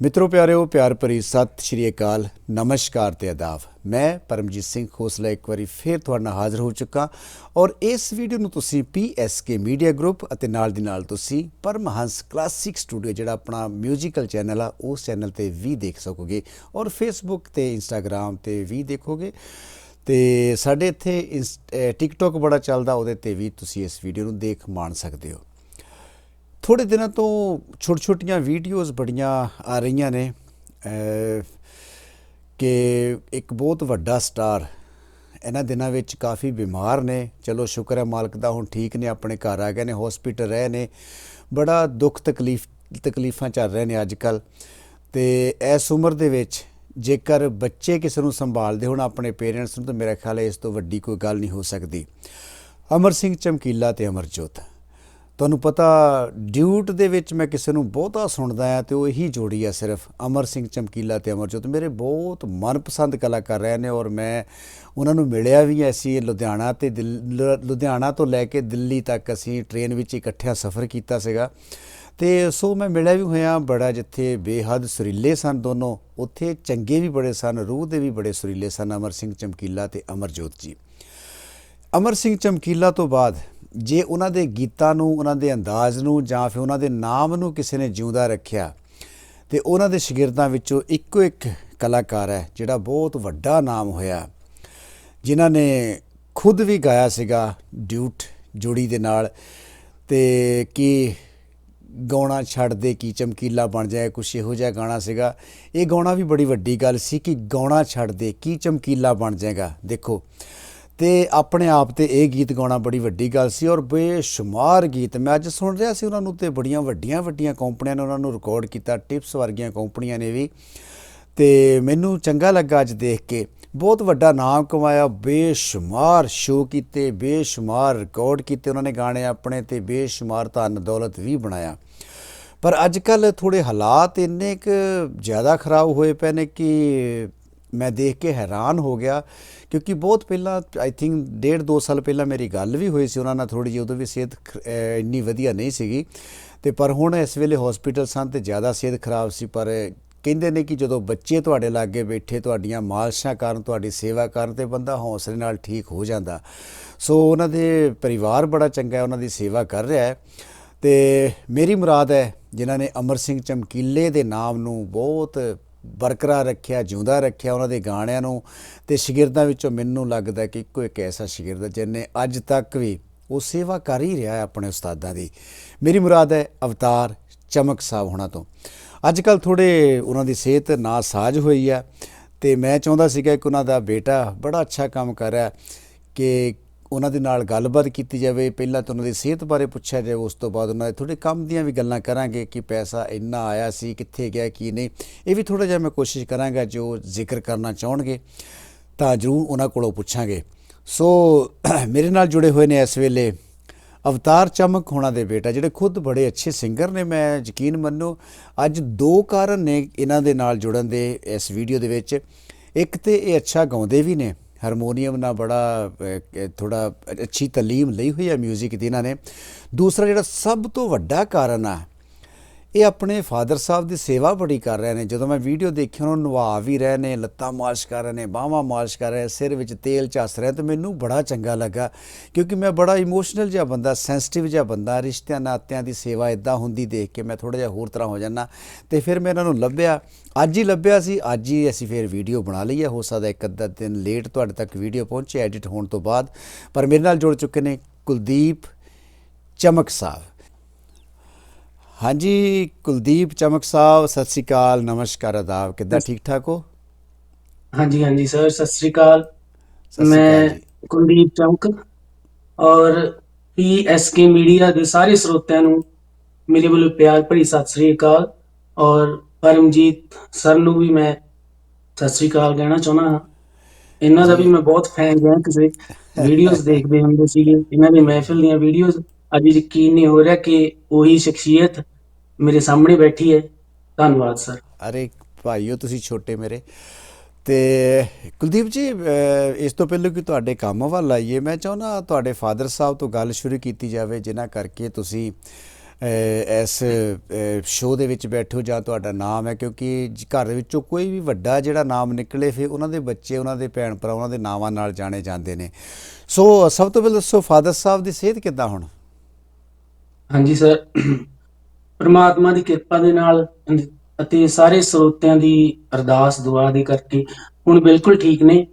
ਮਿੱਤਰੋ ਪਿਆਰਿਓ ਪਿਆਰ ਭਰੀ ਸਤਿ ਸ਼੍ਰੀ ਅਕਾਲ ਨਮਸਕਾਰ ਤੇ ਆਦਾਬ ਮੈਂ ਪਰਮਜੀਤ ਸਿੰਘ ਖੋਸਲਾ ਇੱਕ ਵਾਰੀ ਫੇਰ ਤੁਹਾਡੇ ਨਾਲ ਹਾਜ਼ਰ ਹੋ ਚੁੱਕਾ ਔਰ ਇਸ ਵੀਡੀਓ ਨੂੰ ਤੁਸੀਂ PSK ਮੀਡੀਆ ਗਰੁੱਪ ਅਤੇ ਨਾਲ ਦੀ ਨਾਲ ਤੁਸੀਂ ਪਰਮਹੰਸ ਕਲਾਸਿਕ ਸਟੂਡੀਓ ਜਿਹੜਾ ਆਪਣਾ 뮤지컬 ਚੈਨਲ ਆ ਉਸ ਚੈਨਲ ਤੇ ਵੀ ਦੇਖ ਸਕੋਗੇ ਔਰ ਫੇਸਬੁੱਕ ਤੇ ਇੰਸਟਾਗ੍ਰam ਤੇ ਵੀ ਦੇਖੋਗੇ ਤੇ ਸਾਡੇ ਇੱਥੇ ਇੰਸ- ਅਹ ਟਿਕਟੌਕ ਬੜਾ ਚੱਲਦਾ ਉਹਦੇ ਤੇ ਵੀ ਤੁਸੀਂ ਇਸ ਵੀਡੀਓ ਨੂੰ ਦੇਖ ਮਾਣ ਸਕਦੇ ਹੋ ਥੋੜੇ ਦਿਨਾਂ ਤੋਂ ਛੋਟ ਛੋਟੀਆਂ ਵੀਡੀਓਜ਼ ਬੜੀਆਂ ਆ ਰਹੀਆਂ ਨੇ ਕਿ ਇੱਕ ਬਹੁਤ ਵੱਡਾ ਸਟਾਰ ਇਹਨਾਂ ਦਿਨਾਂ ਵਿੱਚ ਕਾਫੀ ਬਿਮਾਰ ਨੇ। ਚਲੋ, ਸ਼ੁਕਰ ਹੈ ਮਾਲਕ ਦਾ ਹੁਣ ਠੀਕ ਨੇ, ਆਪਣੇ ਘਰ ਆ ਗਏ ਨੇ ਹਸਪੀਟਲ ਰਹੇ ਨੇ। ਬੜਾ ਦੁੱਖ ਤਕਲੀਫ, ਤਕਲੀਫਾਂ ਚੱਲ ਰਹੇ ਨੇ ਅੱਜ ਕੱਲ ਤੇ ਇਸ ਉਮਰ ਦੇ ਵਿੱਚ ਜੇਕਰ ਬੱਚੇ ਕਿਸੇ ਨੂੰ ਸੰਭਾਲਦੇ ਹੋਣ ਆਪਣੇ ਪੇਰੈਂਟਸ ਨੂੰ, ਤਾਂ ਮੇਰਾ ਖਿਆਲ ਹੈ ਇਸ ਤੋਂ ਵੱਡੀ ਕੋਈ ਗੱਲ ਨਹੀਂ ਹੋ ਸਕਦੀ। ਅਮਰ ਸਿੰਘ ਚਮਕੀਲਾ ਤੇ ਅਮਰਜੋਤ। ਤੁਹਾਨੂੰ ਪਤਾ, ਡਿਊਟ ਦੇ ਵਿੱਚ ਮੈਂ ਕਿਸੇ ਨੂੰ ਬਹੁਤਾ ਸੁਣਦਾ ਆ ਤੇ ਉਹ ਇਹੀ ਜੋੜੀ ਆ ਸਿਰਫ ਅਮਰ ਸਿੰਘ ਚਮਕੀਲਾ ਤੇ ਅਮਰਜੋਤ। ਮੇਰੇ ਬਹੁਤ ਮਨਪਸੰਦ ਕਲਾਕਾਰ ਰਹੇ ਨੇ ਔਰ ਮੈਂ ਉਹਨਾਂ ਨੂੰ ਮਿਲਿਆ ਵੀ ਐ ਸੀ ਲੁਧਿਆਣਾ ਤੇ ਦਿੱਲ- ਲੁ- ਲੁਧਿਆਣਾ ਤੋਂ ਲੈ ਕੇ ਦਿੱਲੀ ਤੱਕ ਅਸੀਂ ਟ੍ਰੇਨ ਵਿੱਚ ਇਕੱਠਿਆਂ ਸਫ਼ਰ ਕੀਤਾ ਸੀਗਾ। ਤੇ ਸੋ ਮੈਂ ਮਿਲਿਆ ਵੀ ਹੋਇਆ ਬੜਾ ਜਿੱਥੇ ਬੇਹੱਦ ਸੁਰੀਲੇ ਸਨ ਦੋਨੋਂ, ਉੱਥੇ ਚੰਗੇ ਵੀ ਬੜੇ ਸਨ, ਰੂਹ ਦੇ ਵੀ ਬੜੇ ਸੁਰੀਲੇ ਸਨ ਅਮਰ ਸਿੰਘ ਚਮਕੀਲਾ ਤੇ ਅਮਰਜੋਤ ਜੀ। ਅਮਰ ਸਿੰਘ ਚਮਕੀਲਾ ਤੋਂ ਬਾਅਦ ਜੇ ਉਹਨਾਂ ਦੇ ਗੀਤਾਂ ਨੂੰ, ਉਹਨਾਂ ਦੇ ਅੰਦਾਜ਼ ਨੂੰ ਜਾਂ ਫਿਰ ਉਹਨਾਂ ਦੇ ਨਾਮ ਨੂੰ ਕਿਸੇ ਨੇ ਜਿਉਂਦਾ ਰੱਖਿਆ, ਤੇ ਉਹਨਾਂ ਦੇ ਸ਼ਾਗਿਰਦਾਂ ਵਿੱਚੋਂ ਇੱਕੋ ਇੱਕ ਕਲਾਕਾਰ ਹੈ, ਜਿਹੜਾ ਬਹੁਤ ਵੱਡਾ ਨਾਮ ਹੋਇਆ, ਜਿਨ੍ਹਾਂ ਨੇ ਖੁਦ ਵੀ ਗਾਇਆ ਸੀਗਾ ਡਿਊਟ ਜੋੜੀ ਦੇ ਨਾਲ, ਤੇ ਕੀ ਗਾਉਣਾ ਛੱਡ ਦੇ, ਕੀ ਚਮਕੀਲਾ ਬਣ ਜਾਏ, ਕੁਛ ਇਹੋ ਜਿਹਾ ਗਾਣਾ ਸੀਗਾ। ਇਹ ਗਾਉਣਾ ਵੀ ਬੜੀ ਵੱਡੀ ਗੱਲ ਸੀ ਕਿ ਗਾਉਣਾ ਛੱਡ ਦੇ, ਕੀ ਚਮਕੀਲਾ ਬਣ ਜਾਏਗਾ। ਦੇਖੋ ਤੇ ਆਪਣੇ ਆਪ ਤੇ ਇਹ ਗੀਤ ਗਾਉਣਾ ਬੜੀ ਵੱਡੀ ਗੱਲ ਸੀ ਔਰ ਬੇਸ਼ੁਮਾਰ ਗੀਤ। ਮੈਂ ਅੱਜ ਸੁਣ ਰਿਹਾ ਸੀ ਉਹਨਾਂ ਨੂੰ ਤੇ ਬੜੀਆਂ ਵੱਡੀਆਂ ਵੱਡੀਆਂ ਕੰਪਨੀਆਂ ਨੇ ਉਹਨਾਂ ਨੂੰ ਰਿਕਾਰਡ ਕੀਤਾ ਟਿਪਸ ਵਰਗੀਆਂ ਕੰਪਨੀਆਂ ਨੇ ਵੀ। ਤੇ ਮੈਨੂੰ ਚੰਗਾ ਲੱਗਾ ਅੱਜ ਦੇਖ ਕੇ। ਬਹੁਤ ਵੱਡਾ ਨਾਮ ਕਮਾਇਆ, ਬੇਸ਼ੁਮਾਰ ਸ਼ੋਅ ਕੀਤੇ, ਬੇਸ਼ੁਮਾਰ ਰਿਕਾਰਡ ਕੀਤੇ ਉਹਨਾਂ ਨੇ ਗਾਣੇ ਆਪਣੇ ਤੇ ਬੇਸ਼ੁਮਾਰ ਧਨ ਦੌਲਤ ਵੀ ਬਣਾਇਆ। ਪਰ ਅੱਜ ਕੱਲ ਥੋੜੇ ਹਾਲਾਤ ਇੰਨੇ ਕੁ ਜ਼ਿਆਦਾ ਖਰਾਬ ਹੋਏ ਪਏ ਨੇ ਕਿ ਮੈਂ ਦੇਖ ਕੇ ਹੈਰਾਨ ਹੋ ਗਿਆ, ਕਿਉਂਕਿ ਬਹੁਤ ਪਹਿਲਾਂ ਆਈ ਥਿੰਕ ਡੇਢ ਦੋ ਸਾਲ ਪਹਿਲਾਂ ਮੇਰੀ ਗੱਲ ਵੀ ਹੋਈ ਸੀ ਉਹਨਾਂ ਨਾਲ ਥੋੜੀ ਜਿਹੀ ਉਦੋਂ ਵੀ ਸਿਹਤ ਖ- ਇੰਨੀ ਵਧੀਆ ਨਹੀਂ ਸੀਗੀ। ਤੇ ਪਰ ਹੁਣ ਇਸ ਵੇਲੇ ਹਸਪੀਟਲ ਸਨ ਤੇ ਜ਼ਿਆਦਾ ਸਿਹਤ ਖਰਾਬ ਸੀ, ਪਰ ਕਹਿੰਦੇ ਨੇ ਕਿ ਜਦੋਂ ਬੱਚੇ ਤੁਹਾਡੇ ਲਾਗੇ ਬੈਠੇ, ਤੁਹਾਡੀਆਂ ਮਾਲਸ਼ਾਂ ਕਰਨ, ਤੁਹਾਡੀ ਸੇਵਾ ਕਰਨ ਤੇ ਬੰਦਾ ਹੌਸਲੇ ਨਾਲ ਠੀਕ ਹੋ ਜਾਂਦਾ। ਸੋ ਉਹਨਾਂ ਦੇ ਪਰਿਵਾਰ ਬੜਾ ਚੰਗਾ ਹੈ, ਉਹਨਾਂ ਦੀ ਸੇਵਾ ਕਰ ਰਿਹਾ ਹੈ। ਤੇ ਮੇਰੀ ਮੁਰਾਦ ਹੈ, ਜਿਨ੍ਹਾਂ ਨੇ ਅਮਰ ਸਿੰਘ ਚਮਕੀਲੇ ਦੇ ਨਾਮ ਨੂੰ ਬਹੁਤ ਬਰਕਰਾਰ ਰੱਖਿਆ, ਜਿਉਂਦਾ ਰੱਖਿਆ ਉਹਨਾਂ ਦੇ ਗਾਣਿਆਂ ਨੂੰ ਤੇ ਸ਼ਾਗਿਰਦਾਂ ਵਿੱਚੋਂ ਮੈਨੂੰ ਲੱਗਦਾ ਕਿ ਇੱਕੋ ਇੱਕ ਐਸਾ ਸ਼ਾਗਿਰਦ ਹੈ ਜਿਹਨੇ ਅੱਜ ਤੱਕ ਵੀ ਉਹ ਸੇਵਾ ਕਰ ਹੀ ਰਿਹਾ ਹੈ ਆਪਣੇ ਉਸਤਾਦਾਂ ਦੀ। ਮੇਰੀ ਮੁਰਾਦ ਹੈ ਅਵਤਾਰ ਚਮਕ ਸਾਹਿਬ ਹੋਣਾ ਤੋਂ। ਅੱਜ ਕੱਲ ਥੋੜੇ ਉਹਨਾਂ ਦੀ ਸਿਹਤ ਨਾਸਾਜ ਹੋਈ ਆ ਤੇ ਮੈਂ ਚਾਹੁੰਦਾ ਸੀਗਾ ਕਿ ਉਹਨਾਂ ਦਾ ਬੇਟਾ ਬੜਾ ਅੱਛਾ ਕੰਮ ਕਰ ਰਿਹਾ ਕਿ ਉਹਨਾਂ ਦੇ ਨਾਲ ਗੱਲਬਾਤ ਕੀਤੀ ਜਾਵੇ, ਪਹਿਲਾਂ ਤਾਂ ਉਹਨਾਂ ਦੀ ਸਿਹਤ ਬਾਰੇ ਪੁੱਛਿਆ ਜਾਵੇ, ਉਸ ਤੋਂ ਬਾਅਦ ਉਹਨਾਂ ਦੇ ਥੋੜੇ ਕੰਮ ਦੀਆਂ ਵੀ ਗੱਲਾਂ ਕਰਾਂਗੇ ਕਿ ਪੈਸਾ ਇੰਨਾ ਆਇਆ ਸੀ, ਕਿੱਥੇ ਗਿਆ, ਕੀ ਨਹੀਂ। ਇਹ ਵੀ ਥੋੜਾ ਜਿਹਾ ਮੈਂ ਕੋਸ਼ਿਸ਼ ਕਰਾਂਗਾ ਜੋ ਜ਼ਿਕਰ ਕਰਨਾ ਚਾਹਣਗੇ, ਤਾਂ ਜ਼ਰੂਰ ਉਹਨਾਂ ਕੋਲੋਂ ਪੁੱਛਾਂਗੇ। ਸੋ, ਮੇਰੇ ਨਾਲ ਜੁੜੇ ਹੋਏ ਨੇ ਇਸ ਵੇਲੇ ਅਵਤਾਰ ਚਮਕ ਹੋਣਾ ਦੇ ਬੇਟਾ, ਜਿਹੜੇ ਖੁਦ ਬੜੇ ਅੱਛੇ ਸਿੰਗਰ ਨੇ, ਮੈਂ ਯਕੀਨ ਮੰਨੋ, ਅੱਜ ਦੋ ਕਾਰਨ ਨੇ ਇਹਨਾਂ ਦੇ ਨਾਲ ਜੁੜਨ ਦੇ ਇਸ ਵੀਡੀਓ ਦੇ ਵਿੱਚ। ਇੱਕ ਤੇ ਇਹ ਅੱਛਾ ਗਾਉਂਦੇ ਵੀ ਨੇ ਹਾਰਮੋਨੀਅਮ ਨਾਲ ਬੜਾ ਥੋੜਾ ਅੱਛੀ ਤਾਲੀਮ ਲਈ ਹੋਈ ਹੈ 뮤직 ਦੀ ਇਹਨਾਂ ਨੇ। ਦੂਸਰਾ ਜਿਹੜਾ ਸਭ ਤੋਂ ਵੱਡਾ ਕਾਰਨ ਆ ਇਹ ਆਪਣੇ ਫਾਦਰ ਸਾਹਿਬ ਦੀ ਸੇਵਾ ਬੜੀ ਕਰ ਰਹੇ ਨੇ। ਜਦੋਂ ਮੈਂ ਵੀਡੀਓ ਦੇਖੀ, ਉਹਨਾਂ ਨੂੰ ਨਵਾ ਵੀ ਰਹੇ ਨੇ, ਲੱਤਾਂ ਮਾਲਿਸ਼ ਕਰ ਰਹੇ ਨੇ, ਬਾਹਾਂ ਮਾਲਿਸ਼ ਕਰ ਰਹੇ, ਸਿਰ ਵਿੱਚ ਤੇਲ ਚੱਸ ਰਿਹਾ ਤੇ ਮੈਨੂੰ ਬੜਾ ਚੰਗਾ ਲੱਗਾ। ਕਿਉਂਕਿ ਮੈਂ ਬੜਾ ਇਮੋਸ਼ਨਲ ਜਿਹਾ ਬੰਦਾ ਸੈਂਸਿਟਿਵ ਜਿਹਾ ਬੰਦਾ, ਰਿਸ਼ਤਿਆਂ ਨਾਤਿਆਂ ਦੀ ਸੇਵਾ ਇਦਾਂ ਹੁੰਦੀ ਦੇਖ ਕੇ ਮੈਂ ਥੋੜਾ ਜਿਹਾ ਹੋਰ ਤਰ੍ਹਾਂ ਹੋ ਜਾਂਦਾ। ਤੇ ਫਿਰ ਮੈਂ ਇਹਨਾਂ ਨੂੰ ਲੱਭਿਆ। ਅੱਜ ਹੀ ਲੱਭਿਆ ਸੀ, ਅੱਜ ਹੀ ਅਸੀਂ ਫਿਰ ਵੀਡੀਓ ਬਣਾ ਲਈ ਹੈ। ਹੋ ਸਕਦਾ ਇੱਕ ਅੱਧਾ ਦਿਨ ਲੇਟ ਤੁਹਾਡੇ ਤੱਕ ਵੀਡੀਓ ਪਹੁੰਚੇ ਐਡਿਟ ਹੋਣ ਤੋਂ ਬਾਅਦ। ਪਰ ਮੇਰੇ ਨਾਲ ਜੁੜ ਚੁੱਕੇ ਨੇ ਕੁਲਦੀਪ ਚਮਕ ਸਾਹਿਬ। ਹਾਂਜੀ ਕੁਲਦੀਪ ਚਮਕ ਸਾਹਿਬ ਸਤਿ ਸ੍ਰੀ ਅਕਾਲ ਨਮਸਕਾਰ ਆਦਾਬ ਕਿੱਦਾਂ ਠੀਕ ਠਾਕ ਹੋ? ਹਾਂਜੀ ਹਾਂਜੀ ਸਰ ਸਤਿ ਸ੍ਰੀ ਅਕਾਲ। ਮੈਂ ਕੁਲਦੀਪ ਚੌਂਕ ਔਰ ਪੀਐਸਕੇ ਮੀਡੀਆ ਦੇ ਸਾਰੇ ਸਰੋਤਿਆਂ ਨੂੰ ਮੇਰੇ ਵੱਲੋਂ ਪਿਆਰ ਭਰੀ ਸਤਿ ਸ੍ਰੀ ਅਕਾਲ ਔਰ ਪਰਮਜੀਤ ਸਰ ਨੂੰ ਵੀ ਮੈਂ ਸਤਿ ਸ੍ਰੀ ਅਕਾਲ ਕਹਿਣਾ ਚਾਹੁੰਦਾ ਹਾਂ। ਇਹਨਾਂ ਦਾ ਵੀ ਮੈਂ ਬਹੁਤ ਫੈਨ ਹਾਂ ਕਿਸੇ ਵੀਡੀਓਜ਼ ਦੇਖਦੇ ਹੁੰਦੇ ਸੀਗੇ। ਇਹਨਾਂ ਦੀ ਮਹਿਫਿਲ ਦੀਆਂ ਵੀਡੀਓਜ਼ ਅੱਜ ਯਕੀਨ ਨਹੀਂ ਹੋ ਰਿਹਾ ਕਿ ਉਹੀ ਸ਼ਖਸੀਅਤ ਮੇਰੇ ਸਾਹਮਣੇ ਬੈਠੀ ਹੈ। ਧੰਨਵਾਦ ਸਰ। ਅਰੇ ਭਾਈਓ ਤੁਸੀਂ ਛੋਟੇ ਮੇਰੇ। ਤੇ ਕੁਲਦੀਪ ਜੀ ਇਸ ਤੋਂ ਪਹਿਲਾਂ ਕਿ ਤੁਹਾਡੇ ਕੰਮ ਵੱਲ ਆਈਏ ਮੈਂ ਚਾਹੁੰਦਾ ਤੁਹਾਡੇ ਫਾਦਰ ਸਾਹਿਬ ਤੋਂ ਗੱਲ ਸ਼ੁਰੂ ਕੀਤੀ ਜਾਵੇ ਜਿਨ੍ਹਾਂ ਕਰਕੇ ਤੁਸੀਂ ਇਸ ਸ਼ੋਅ ਦੇ ਵਿੱਚ ਬੈਠੋ ਜਾਂ ਤੁਹਾਡਾ ਨਾਮ ਹੈ ਕਿਉਂਕਿ ਘਰ ਦੇ ਵਿੱਚੋਂ ਕੋਈ ਵੀ ਵੱਡਾ ਜਿਹੜਾ ਨਾਮ ਨਿਕਲੇ ਫਿਰ ਉਹਨਾਂ ਦੇ ਬੱਚੇ ਉਹਨਾਂ ਦੇ ਭੈਣ ਭਰਾ ਉਹਨਾਂ ਦੇ ਨਾਵਾਂ ਨਾਲ ਜਾਣੇ ਜਾਂਦੇ ਨੇ। ਸੋ ਸਭ ਤੋਂ ਪਹਿਲਾਂ ਦੱਸੋ ਫਾਦਰ ਸਾਹਿਬ ਦੀ ਸਿਹਤ ਕਿੱਦਾਂ ਹੁਣ? ਹਾਂਜੀ ਸਰ। ਪ੍ਰਮਾਤਮਾ ਦੀ ਕਿਰਪਾ ਦੇ ਨਾਲ ਅਤੇ ਸਾਰੇ ਸਰੋਤਿਆਂ ਦੀ ਅਰਦਾਸ ਦੁਆ ਦੇ ਕਰਕੇ ਹੁਣ ਬਿਲਕੁਲ ਠੀਕ ਨੇ।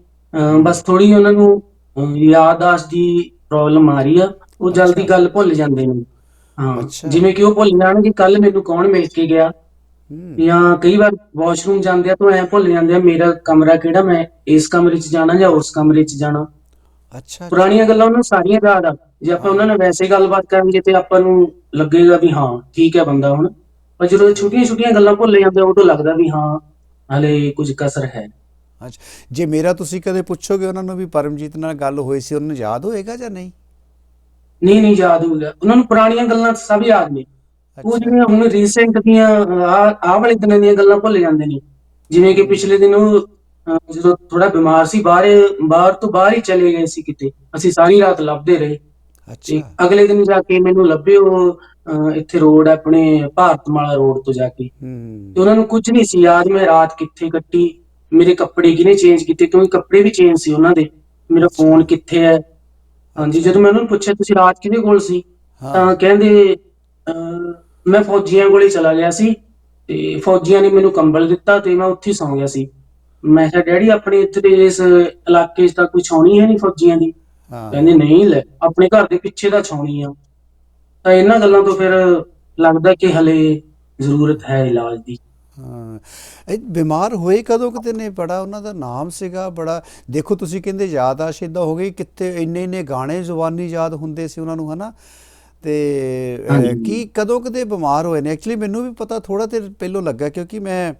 ਬਸ ਥੋੜੀ ਉਹਨਾਂ ਨੂੰ ਅਮ ਯਾਦਦਾਸ਼ਤ ਦੀ ਪ੍ਰੋਬਲਮ ਆ ਰਹੀ ਆ। ਉਹ ਜਲਦੀ। ਗੱਲ ਭੁੱਲ ਜਾਂਦੇ ਨੇ। ਹਾਂ। ਜਿਵੇਂ ਕਿ ਉਹ ਭੁੱਲ ਜਾਣਗੇ ਕੱਲ ਮੈਨੂੰ ਕੌਣ ਮਿਲ ਕੇ ਗਿਆ? ਜਾਂ ਕਈ ਵਾਰ ਵਾਸ਼ਰੂਮ ਜਾਂਦੇ ਆ ਤਾਂ ਐ ਭੁੱਲ ਜਾਂਦੇ ਆ ਮੇਰਾ ਕਮਰਾ ਕਿਹੜਾ ਮੈਂ ਇਸ ਕਮਰੇ 'ਚ ਜਾਣਾ ਜਾਂ ਉਸ ਕਮਰੇ 'ਚ ਜਾਣਾ? ਅੱਛਾ ਪੁਰਾਣੀਆਂ ਗੱਲਾਂ ਉਹਨਾਂ ਨੂੰ ਸਾਰੀਆਂ ਯਾਦ ਆ। ਜੇ ਆਪਾਂ ਉਹਨਾਂ ਨਾਲ ਵੈਸੇ ਗੱਲਬਾਤ ਕਰਾਂਗੇ ਤੇ ਆਪਾਂ ਨੂੰ ਲੱਗੇਗਾ ਵੀ ਹਾਂ ਠੀਕ ਹੈ ਬੰਦਾ ਹੁਣ। ਪਰ ਜਦੋਂ ਛੋਟੀਆਂ ਛੋਟੀਆਂ ਗੱਲਾਂ ਭੁੱਲ ਜਾਂਦੇ ਉਦੋਂ ਲੱਗਦਾ ਵੀ ਹਾਂ ਹਲੇ ਕੁਝ ਕਸਰ ਹੈ। ਅੱਛਾ। ਜੇ ਮੇਰਾ ਤੁਸੀਂ ਕਦੇ ਪੁੱਛੋਗੇ ਉਹਨਾਂ ਨੂੰ ਵੀ ਪਰਮਜੀਤ ਨਾਲ ਗੱਲ ਹੋਈ ਸੀ ਉਹਨਾਂ ਨੂੰ ਯਾਦ ਹੋਏਗਾ ਜਾਂ ਨਹੀਂ? ਨਹੀਂ ਨਹੀਂ ਯਾਦ ਹੋ ਗਿਆ। ਉਹਨਾਂ ਨੂੰ ਪੁਰਾਣੀਆਂ ਗੱਲਾਂ ਸਭ ਯਾਦ ਨੇ। ਉਹ ਜਿਹੜੀਆਂ ਹੁਣ ਰੀਸੈਂਟ ਦੀਆਂ ਆ ਵਾਲੇ ਦਿਨਾਂ ਦੀਆਂ ਗੱਲਾਂ ਭੁੱਲ ਜਾਂਦੇ ਨੇ। ਜਿਵੇਂ ਕਿ ਪਿਛਲੇ ਦਿਨ ਉਹ ਜਦੋਂ ਥੋੜਾ ਬਿਮਾਰ ਸੀ ਬਾਹਰ ਬਾਹਰ ਤੋਂ ਬਾਹਰ ਹੀ ਚਲੇ ਗਏ ਸੀ ਕਿਤੇ। ਅਸੀਂ ਸਾਰੀ ਰਾਤ ਲੱਭਦੇ ਰਹੇ। ਅੱਛਾ। ਅਗਲੇ ਦਿਨ ਜਾ ਕੇ ਮੈਨੂੰ ਲੱਭੇ ਉਹ ਇੱਥੇ ਰੋਡ ਆਪਣੇ ਭਾਰਤਮਾਲਾ ਰੋਡ ਤੋਂ ਜਾ ਕੇ। ਤੇ ਉਹਨਾਂ ਨੂੰ ਕੁਝ ਨਹੀਂ ਸੀ ਯਾਦ ਮੈਂ ਰਾਤ ਕਿੱਥੇ ਕੱਟੀ ਮੇਰੇ ਕੱਪੜੇ ਕਿਹਨੇ ਚੇਂਜ ਕੀਤੇ ਕਿਉਂਕਿ ਕੱਪੜੇ ਵੀ ਚੇਂਜ ਸੀ ਉਹਨਾਂ ਦੇ। ਮੇਰਾ। ਫੋਨ ਕਿੱਥੇ ਹੈ? ਹਾਂਜੀ ਜਦੋਂ ਮੈਂ ਉਹਨਾਂ ਨੂੰ ਪੁੱਛਿਆ ਤੁਸੀਂ ਰਾਤ ਕਿਹਦੇ ਕੋਲ ਸੀ? ਤਾਂ ਕਹਿੰਦੇ ਮੈਂ ਫੌਜੀਆਂ ਕੋਲੇ ਚਲਾ ਗਿਆ ਸੀ ਤੇ ਫੌਜੀਆਂ ਨੇ ਮੈਨੂੰ ਕੰਬਲ ਦਿੱਤਾ ਤੇ ਮੈਂ ਉੱਥੇ ਸੌਂ ਗਿਆ ਸੀ। ਮੈਂ ਕਿਹਾ ਡੈਡੀ ਆਪਣੇ ਇੱਥੇ ਦੇ ਇਸ ਇਲਾਕੇ 'ਚ ਤਾਂ ਕੋਈ ਛਾਉਣੀ ਹੈ ਨਹੀਂ ਫੌਜੀਆਂ ਦੀ? ਹਾਂ। ਕਹਿੰਦੇ ਨਹੀਂ ਲੈ ਆਪਣੇ ਘਰ ਦੇ ਪਿੱਛੇ ਦਾ ਛਾਉਣੀ ਆ। ਤਾਂ ਇਹਨਾਂ ਗੱਲਾਂ ਤੋਂ ਫਿਰ ਲੱਗਦਾ ਕਿ ਹਲੇ ਜ਼ਰੂਰਤ ਹੈ ਇਲਾਜ ਦੀ। ਹਾਂ। ਇਹ ਬਿਮਾਰ ਹੋਏ ਕਦੋਂ ਕਿਤੇ ਨੇ? ਬੜਾ ਉਹਨਾਂ ਦਾ ਨਾਮ ਸੀਗਾ ਬੜਾ ਦੇਖੋ ਤੁਸੀਂ ਕਹਿੰਦੇ ਯਾਦਾਸ਼ਤ ਏਦਾਂ ਹੋ ਗਈ ਕਿਤੇ ਇੰਨੇ ਇੰਨੇ ਗਾਣੇ ਜ਼ੁਬਾਨੀ ਯਾਦ ਹੁੰਦੇ ਸੀ ਉਹਨਾਂ ਨੂੰ ਹਨਾ? ਤੇ ਅਹ, ਹਾਂਜੀ। ਕੀ ਕਦੋਂ ਕਿਤੇ ਬਿਮਾਰ ਹੋਏ ਨੇ? ਐਕਚੁਅਲੀ ਮੈਨੂੰ ਵੀ ਪਤਾ ਥੋੜਾ ਤੇ ਪਹਿਲੋਂ ਲੱਗਾ ਕਿਉਂਕਿ ਮੈਂ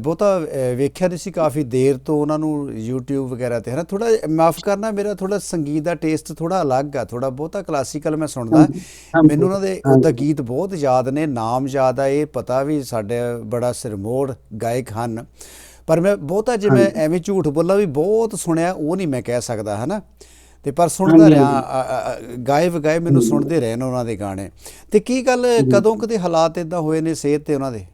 ਬਹੁਤਾ ਵੇਖਿਆ ਨਹੀਂ ਸੀ ਕਾਫੀ ਦੇਰ ਤੋਂ ਉਹਨਾਂ ਨੂੰ YouTube ਵਗੈਰਾ ਤੇ ਹਨਾ? ਥੋੜਾ ਮਾਫ ਕਰਨਾ ਮੇਰਾ ਥੋੜਾ ਸੰਗੀਤ ਦਾ ਟੇਸਟ ਥੋੜਾ ਅਲੱਗ ਆ ਥੋੜਾ ਬਹੁਤਾ ਕਲਾਸੀਕਲ ਮੈਂ ਸੁਣਦਾ। ਮੈਨੂੰ ਉਹਨਾਂ ਦੇ। ਉਹਦਾ ਗੀਤ ਬਹੁਤ ਯਾਦ ਨੇ ਨਾਮ ਯਾਦ ਆ ਇਹ ਪਤਾ ਵੀ ਸਾਡੇ ਬੜਾ ਸਿਰਮੋੜ ਗਾਇਕ ਹਨ। ਪਰ ਮੈਂ ਬਹੁਤਾ ਜੇ ਮੈਂ ਐਵੇਂ ਝੂਠ ਬੋਲਾਂ ਵੀ ਬਹੁਤ ਸੁਣਿਆ ਉਹ ਨਹੀਂ ਮੈਂ ਕਹਿ ਸਕਦਾ ਹਨਾ? ਤੇ ਪਰ ਸੁਣਦਾ ਰਿਹਾ ਗਾਏ ਵਗਾਏ ਮੈਨੂੰ ਸੁਣਦੇ ਰਹੇ ਨੇ ਉਹਨਾਂ ਦੇ ਗਾਣੇ। ਤੇ ਕੀ ਗੱਲ ਕਦੋਂ ਕਦੇ ਹਾਲਾਤ ਇਦਾਂ ਹੋਏ ਨੇ ਸਿਹਤ ਤੇ ਉਹਨਾਂ ਦੇ?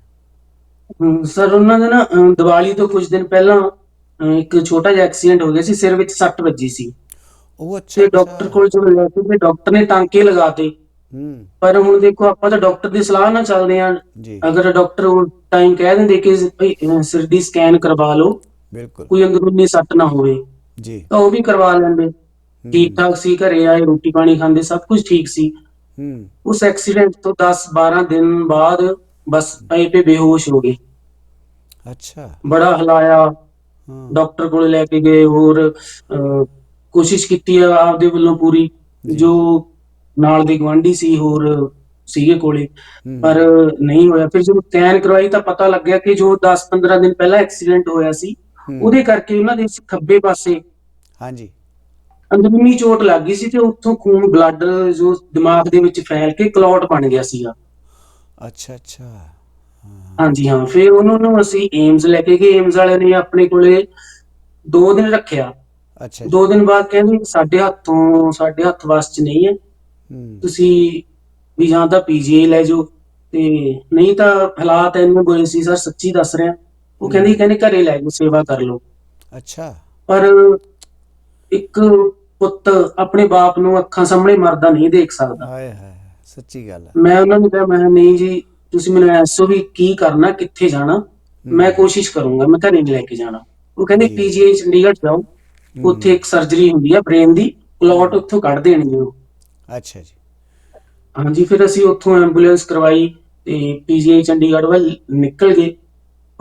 ਸਰ ਉਹਨਾਂ ਦੇ ਨਾ ਅਮ, ਦੀਵਾਲੀ ਤੋਂ ਕੁਝ ਦਿਨ ਪਹਿਲਾਂ ਅਮ, ਇੱਕ ਛੋਟਾ ਜਿਹਾ ਐਕਸੀਡੈਂਟ ਹੋ ਗਿਆ ਸੀ ਸਿਰ ਵਿੱਚ ਸੱਟ ਵੱਜੀ ਸੀ। ਉਹ ਅੱਛਾ ਤੇ ਡਾਕਟਰ ਕੋਲ ਜਦੋਂ ਲੈ ਕੇ ਗਏ ਡਾਕਟਰ ਨੇ ਟਾਂਕੇ ਲਗਾਤੇ ਹੂੰ। ਪਰ ਹੁਣ ਦੇਖੋ ਆਪਾਂ ਤਾਂ ਡਾਕਟਰ ਦੀ ਸਲਾਹ ਨਾਲ ਚੱਲਦੇ ਆਂ ਜੀ। ਅਗਰ ਡਾਕਟਰ ਉਹ ਟਾਈਮ ਕਹਿ ਦਿੰਦੇ ਕਿ ਭਈ, ਸਿਰ ਦੀ ਸਕੈਨ ਕਰਵਾ ਲਓ। ਬਿਲਕੁਲ। ਕੋਈ ਅੰਦਰੂਨੀ ਸੱਟ ਨਾ ਹੋਵੇ। ਜੀ। ਤਾਂ ਉਹ ਵੀ ਕਰਵਾ ਲੈਂਦੇ। ਠੀਕ ਠਾਕ ਸੀ ਘਰੇ ਆਏ ਰੋਟੀ ਪਾਣੀ ਖਾਂਦੇ ਸਭ ਕੁਝ ਠੀਕ ਸੀ। ਹੂੰ। ਉਸ ਐਕਸੀਡੈਂਟ ਤੋਂ 10 12 ਦਿਨ ਬਾਅਦ ਬਸ ਪੇ ਬੇਹੋਸ਼ ਹੋ ਗਏ। ਅੱਛਾ। ਬੜਾ ਹਲਾਇਆ। ਹਾਂ। ਡਾਕਟਰ ਕੋਲ ਲੈ ਕੇ ਗਏ ਹੋਰ ਅਹ, ਕੋਸ਼ਿਸ਼ ਕੀਤੀ ਆ ਆਪਦੇ ਵੱਲੋਂ ਪੂਰੀ ਜੀ। ਜੋ ਨਾਲ ਦੇ ਗਵਾਂਢੀ ਸੀ ਹੋਰ ਸੀਗੇ ਕੋਲੇ। ਹੂੰ, ਪਰ ਨਹੀਂ ਹੋਇਆ। ਫਿਰ ਜਦੋਂ ਸਕੈਨ ਕਰਵਾਈ ਤਾਂ ਪਤਾ ਲੱਗਿਆ ਕਿ ਜੋ 10-15 ਦਿਨ ਪਹਿਲਾਂ ਐਕਸੀਡੈਂਟ ਹੋਇਆ ਸੀ ਹੂੰ, ਉਹਦੇ ਕਰਕੇ ਉਹਨਾਂ ਦੇ ਖੱਬੇ ਪਾਸੇ ਹਾਂਜੀ। ਅੰਦਰੂਨੀ ਚੋਟ ਲੱਗ ਗਈ ਸੀ ਤੇ ਉੱਥੋਂ ਖੂਨ ਬਲੱਡ ਜੋ ਦਿਮਾਗ ਦੇ ਵਿੱਚ ਫੈਲ ਕੇ ਕਲੌਟ ਬਣ ਗਿਆ ਸੀਗਾ। ਅੱਛਾ ਅੱਛਾ। ਹਾਂਜੀ ਹਾਂ। ਫਿਰ ਉਹਨਾਂ ਨੂੰ ਅਸੀਂ ਏਮਜ਼ ਲੈ ਕੇ ਗਏ। ਏਮਜ਼ ਵਾਲਿਆਂ ਨੇ ਆਪਣੇ ਕੋਲੇ 2 ਦਿਨ ਰੱਖਿਆ। ਅੱਛਾ। ਜੀ ਦੋ ਦਿਨ ਬਾਅਦ ਕਹਿੰਦੇ ਸਾਡੇ ਹੱਥੋਂ ਸਾਡੇ ਹੱਥ ਵਾਸ ਚ ਨਹੀਂ ਹੈ। ਹੂੰ। ਤੁਸੀਂ ਵੀ ਜਾਂ ਤਾਂ ਪੀਜੀਆਈ ਲੈ ਜਾਓ। ਤੇ ਨਹੀਂ ਤਾਂ ਹਾਲਾਤ ਇੰਨੇ ਬੁਰੇ ਸੀ। ਸਰ ਸੱਚੀ ਦੱਸ ਰਿਹਾ। ਉਹ ਕਹਿੰਦੀ ਕਹਿੰਦੇ ਘਰੇ ਲੈ ਜਾਓ ਸੇਵਾ ਕਰ ਲਓ। ਅੱਛਾ। ਪਰ ਇੱਕ ਪੁੱਤ ਆਪਣੇ ਬਾਪ ਨੂੰ ਅੱਖਾਂ ਸਾਹਮਣੇ ਮਰਦਾ ਨਹੀਂ ਦੇਖ ਸਕਦਾ। ਹਾਏ ਹਾਏ। ਸੱਚੀ ਗੱਲ ਹੈ। ਮੈਂ ਉਹਨਾਂ ਨੂੰ ਕਿਹਾ ਮੈਂ ਕਿਹਾ, ਨਹੀਂ ਜੀ ਤੁਸੀਂ ਮੈਨੂੰ ਐਸੋ ਵੀ ਕੀ ਕਰਨਾ ਕਿੱਥੇ ਜਾਣਾ? ਮੈਂ ਕੋਸ਼ਿਸ਼ ਕਰੂੰਗਾ ਮੈਂ ਘਰੇ ਨਹੀਂ ਲੈ ਕੇ ਜਾਣਾ। ਉਹ ਕਹਿੰਦੇ। ਪੀਜੀਆਈ ਚੰਡੀਗੜ੍ਹ ਜਾਓ। ਉੱਥੇ ਇੱਕ ਸਰਜਰੀ ਹੁੰਦੀ ਆ ਬ੍ਰੇਨ ਦੀ। ਕਲੌਟ ਉੱਥੋਂ ਕੱਢ ਦੇਣਗੇ ਉਹ। ਅੱਛਾ ਜੀ। ਹਾਂਜੀ ਫਿਰ ਅਸੀਂ ਉੱਥੋਂ ਐਂਬੂਲੈਂਸ ਕਰਵਾਈ ਤੇ ਪੀਜੀਆਈ ਚੰਡੀਗੜ੍ਹ ਵੱਲ ਨਿਕਲ ਗਏ।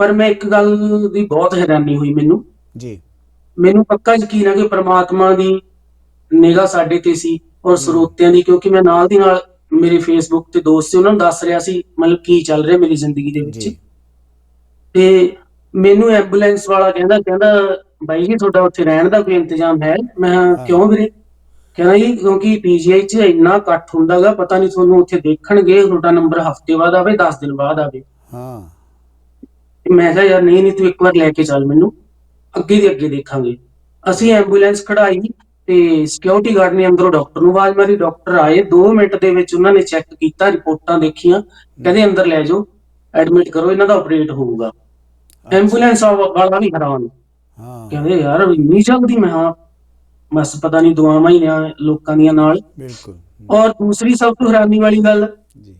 ਪਰ ਮੈਂ ਇੱਕ ਗੱਲ ਦੀ ਬਹੁਤ ਹੈਰਾਨੀ ਹੋਈ ਮੈਨੂੰ। ਜੀ। ਮੈਨੂੰ ਪੱਕਾ ਯਕੀਨ ਹੈ ਕਿ ਪ੍ਰਮਾਤਮਾ ਦੀ ਨਿਗਾਹ ਸਾਡੇ ਤੇ ਸੀ ਔਰ ਸਰੋਤਿਆਂ ਦੀ ਕਿਉਂਕਿ ਮੈਂ ਨਾਲ ਦੀ ਨਾਲ ਮੇਰੇ ਫੇਸਬੁੱਕ ਤੇ ਦੋਸਤ ਸੀ ਉਹਨਾਂ ਨੂੰ ਦੱਸ ਰਿਹਾ ਸੀ ਮਤਲਬ ਕੀ ਚੱਲ ਰਿਹਾ ਮੇਰੀ ਜ਼ਿੰਦਗੀ ਦੇ ਵਿੱਚ। ਤੇ ਮੈਨੂੰ ਐਂਬੂਲੈਂਸ ਵਾਲਾ ਕਹਿੰਦਾ ਕਹਿੰਦਾ ਬਾਈ ਜੀ ਤੁਹਾਡਾ ਉੱਥੇ ਰਹਿਣ ਦਾ ਕੋਈ ਇੰਤਜ਼ਾਮ ਹੈ? ਮੈਂ। ਕਿਉਂ ਵੀਰੇ? ਕਹਿੰਦਾ ਜੀ ਕਿਉਂਕਿ ਪੀਜੀਆਈ 'ਚ ਇੰਨਾ ਇਕੱਠ ਹੁੰਦਾਗਾ ਪਤਾ ਨਹੀਂ ਤੁਹਾਨੂੰ ਉੱਥੇ ਦੇਖਣਗੇ ਤੁਹਾਡਾ ਨੰਬਰ ਹਫ਼ਤੇ ਬਾਅਦ ਆਵੇ 10 ਦਿਨ ਬਾਅਦ ਆਵੇ। ਹਾਂ। ਮੈਂ ਕਿਹਾ ਯਾਰ ਨਹੀਂ ਨਹੀਂ ਤੂੰ ਇੱਕ ਵਾਰ ਲੈ ਕੇ ਚੱਲ ਮੈਨੂੰ। ਅੱਗੇ ਦੇ ਅੱਗੇ ਦੇਖਾਂਗੇ। ਅਸੀਂ ਐਂਬੂਲੈਂਸ ਖੜਾਈ ਤੇ ਸਿਕਿਉਰਿਟੀ ਗਾਰਡ ਨੇ ਅੰਦਰੋਂ ਡਾਕਟਰ ਨੂੰ ਆਵਾਜ਼ ਮਾਰੀ ਡਾਕਟਰ ਆਏ 2 ਮਿੰਟ ਦੇ ਵਿੱਚ ਉਹਨਾਂ ਨੇ ਚੈੱਕ ਕੀਤਾ ਰਿਪੋਰਟਾਂ ਦੇਖੀਆਂ ਕਹਿੰਦੇ ਅੰਦਰ ਲੈ ਜਾਓ ਐਡਮਿਟ ਕਰੋ ਇਹਨਾਂ ਦਾ ਆਪਰੇਟ ਹੋਊਗਾ। ਐਂਬੂਲੈਂਸ ਵਾਲਾ ਵੀ ਹੈਰਾਨ ਹਾਂ। ਕਹਿੰਦੇ ਯਾਰ ਇੰਨੀ ਜਲਦੀ ਮੈਂ ਹਾਂ ਬਸ ਪਤਾ ਨਹੀਂ ਦੁਆਵਾਂ ਹੀ ਨੇ ਲੋਕਾਂ ਦੀਆਂ ਨਾਲ। ਬਿਲਕੁਲ। ਔਰ ਦੂਸਰੀ ਸਭ ਤੋਂ ਹੈਰਾਨੀ ਵਾਲੀ ਗੱਲ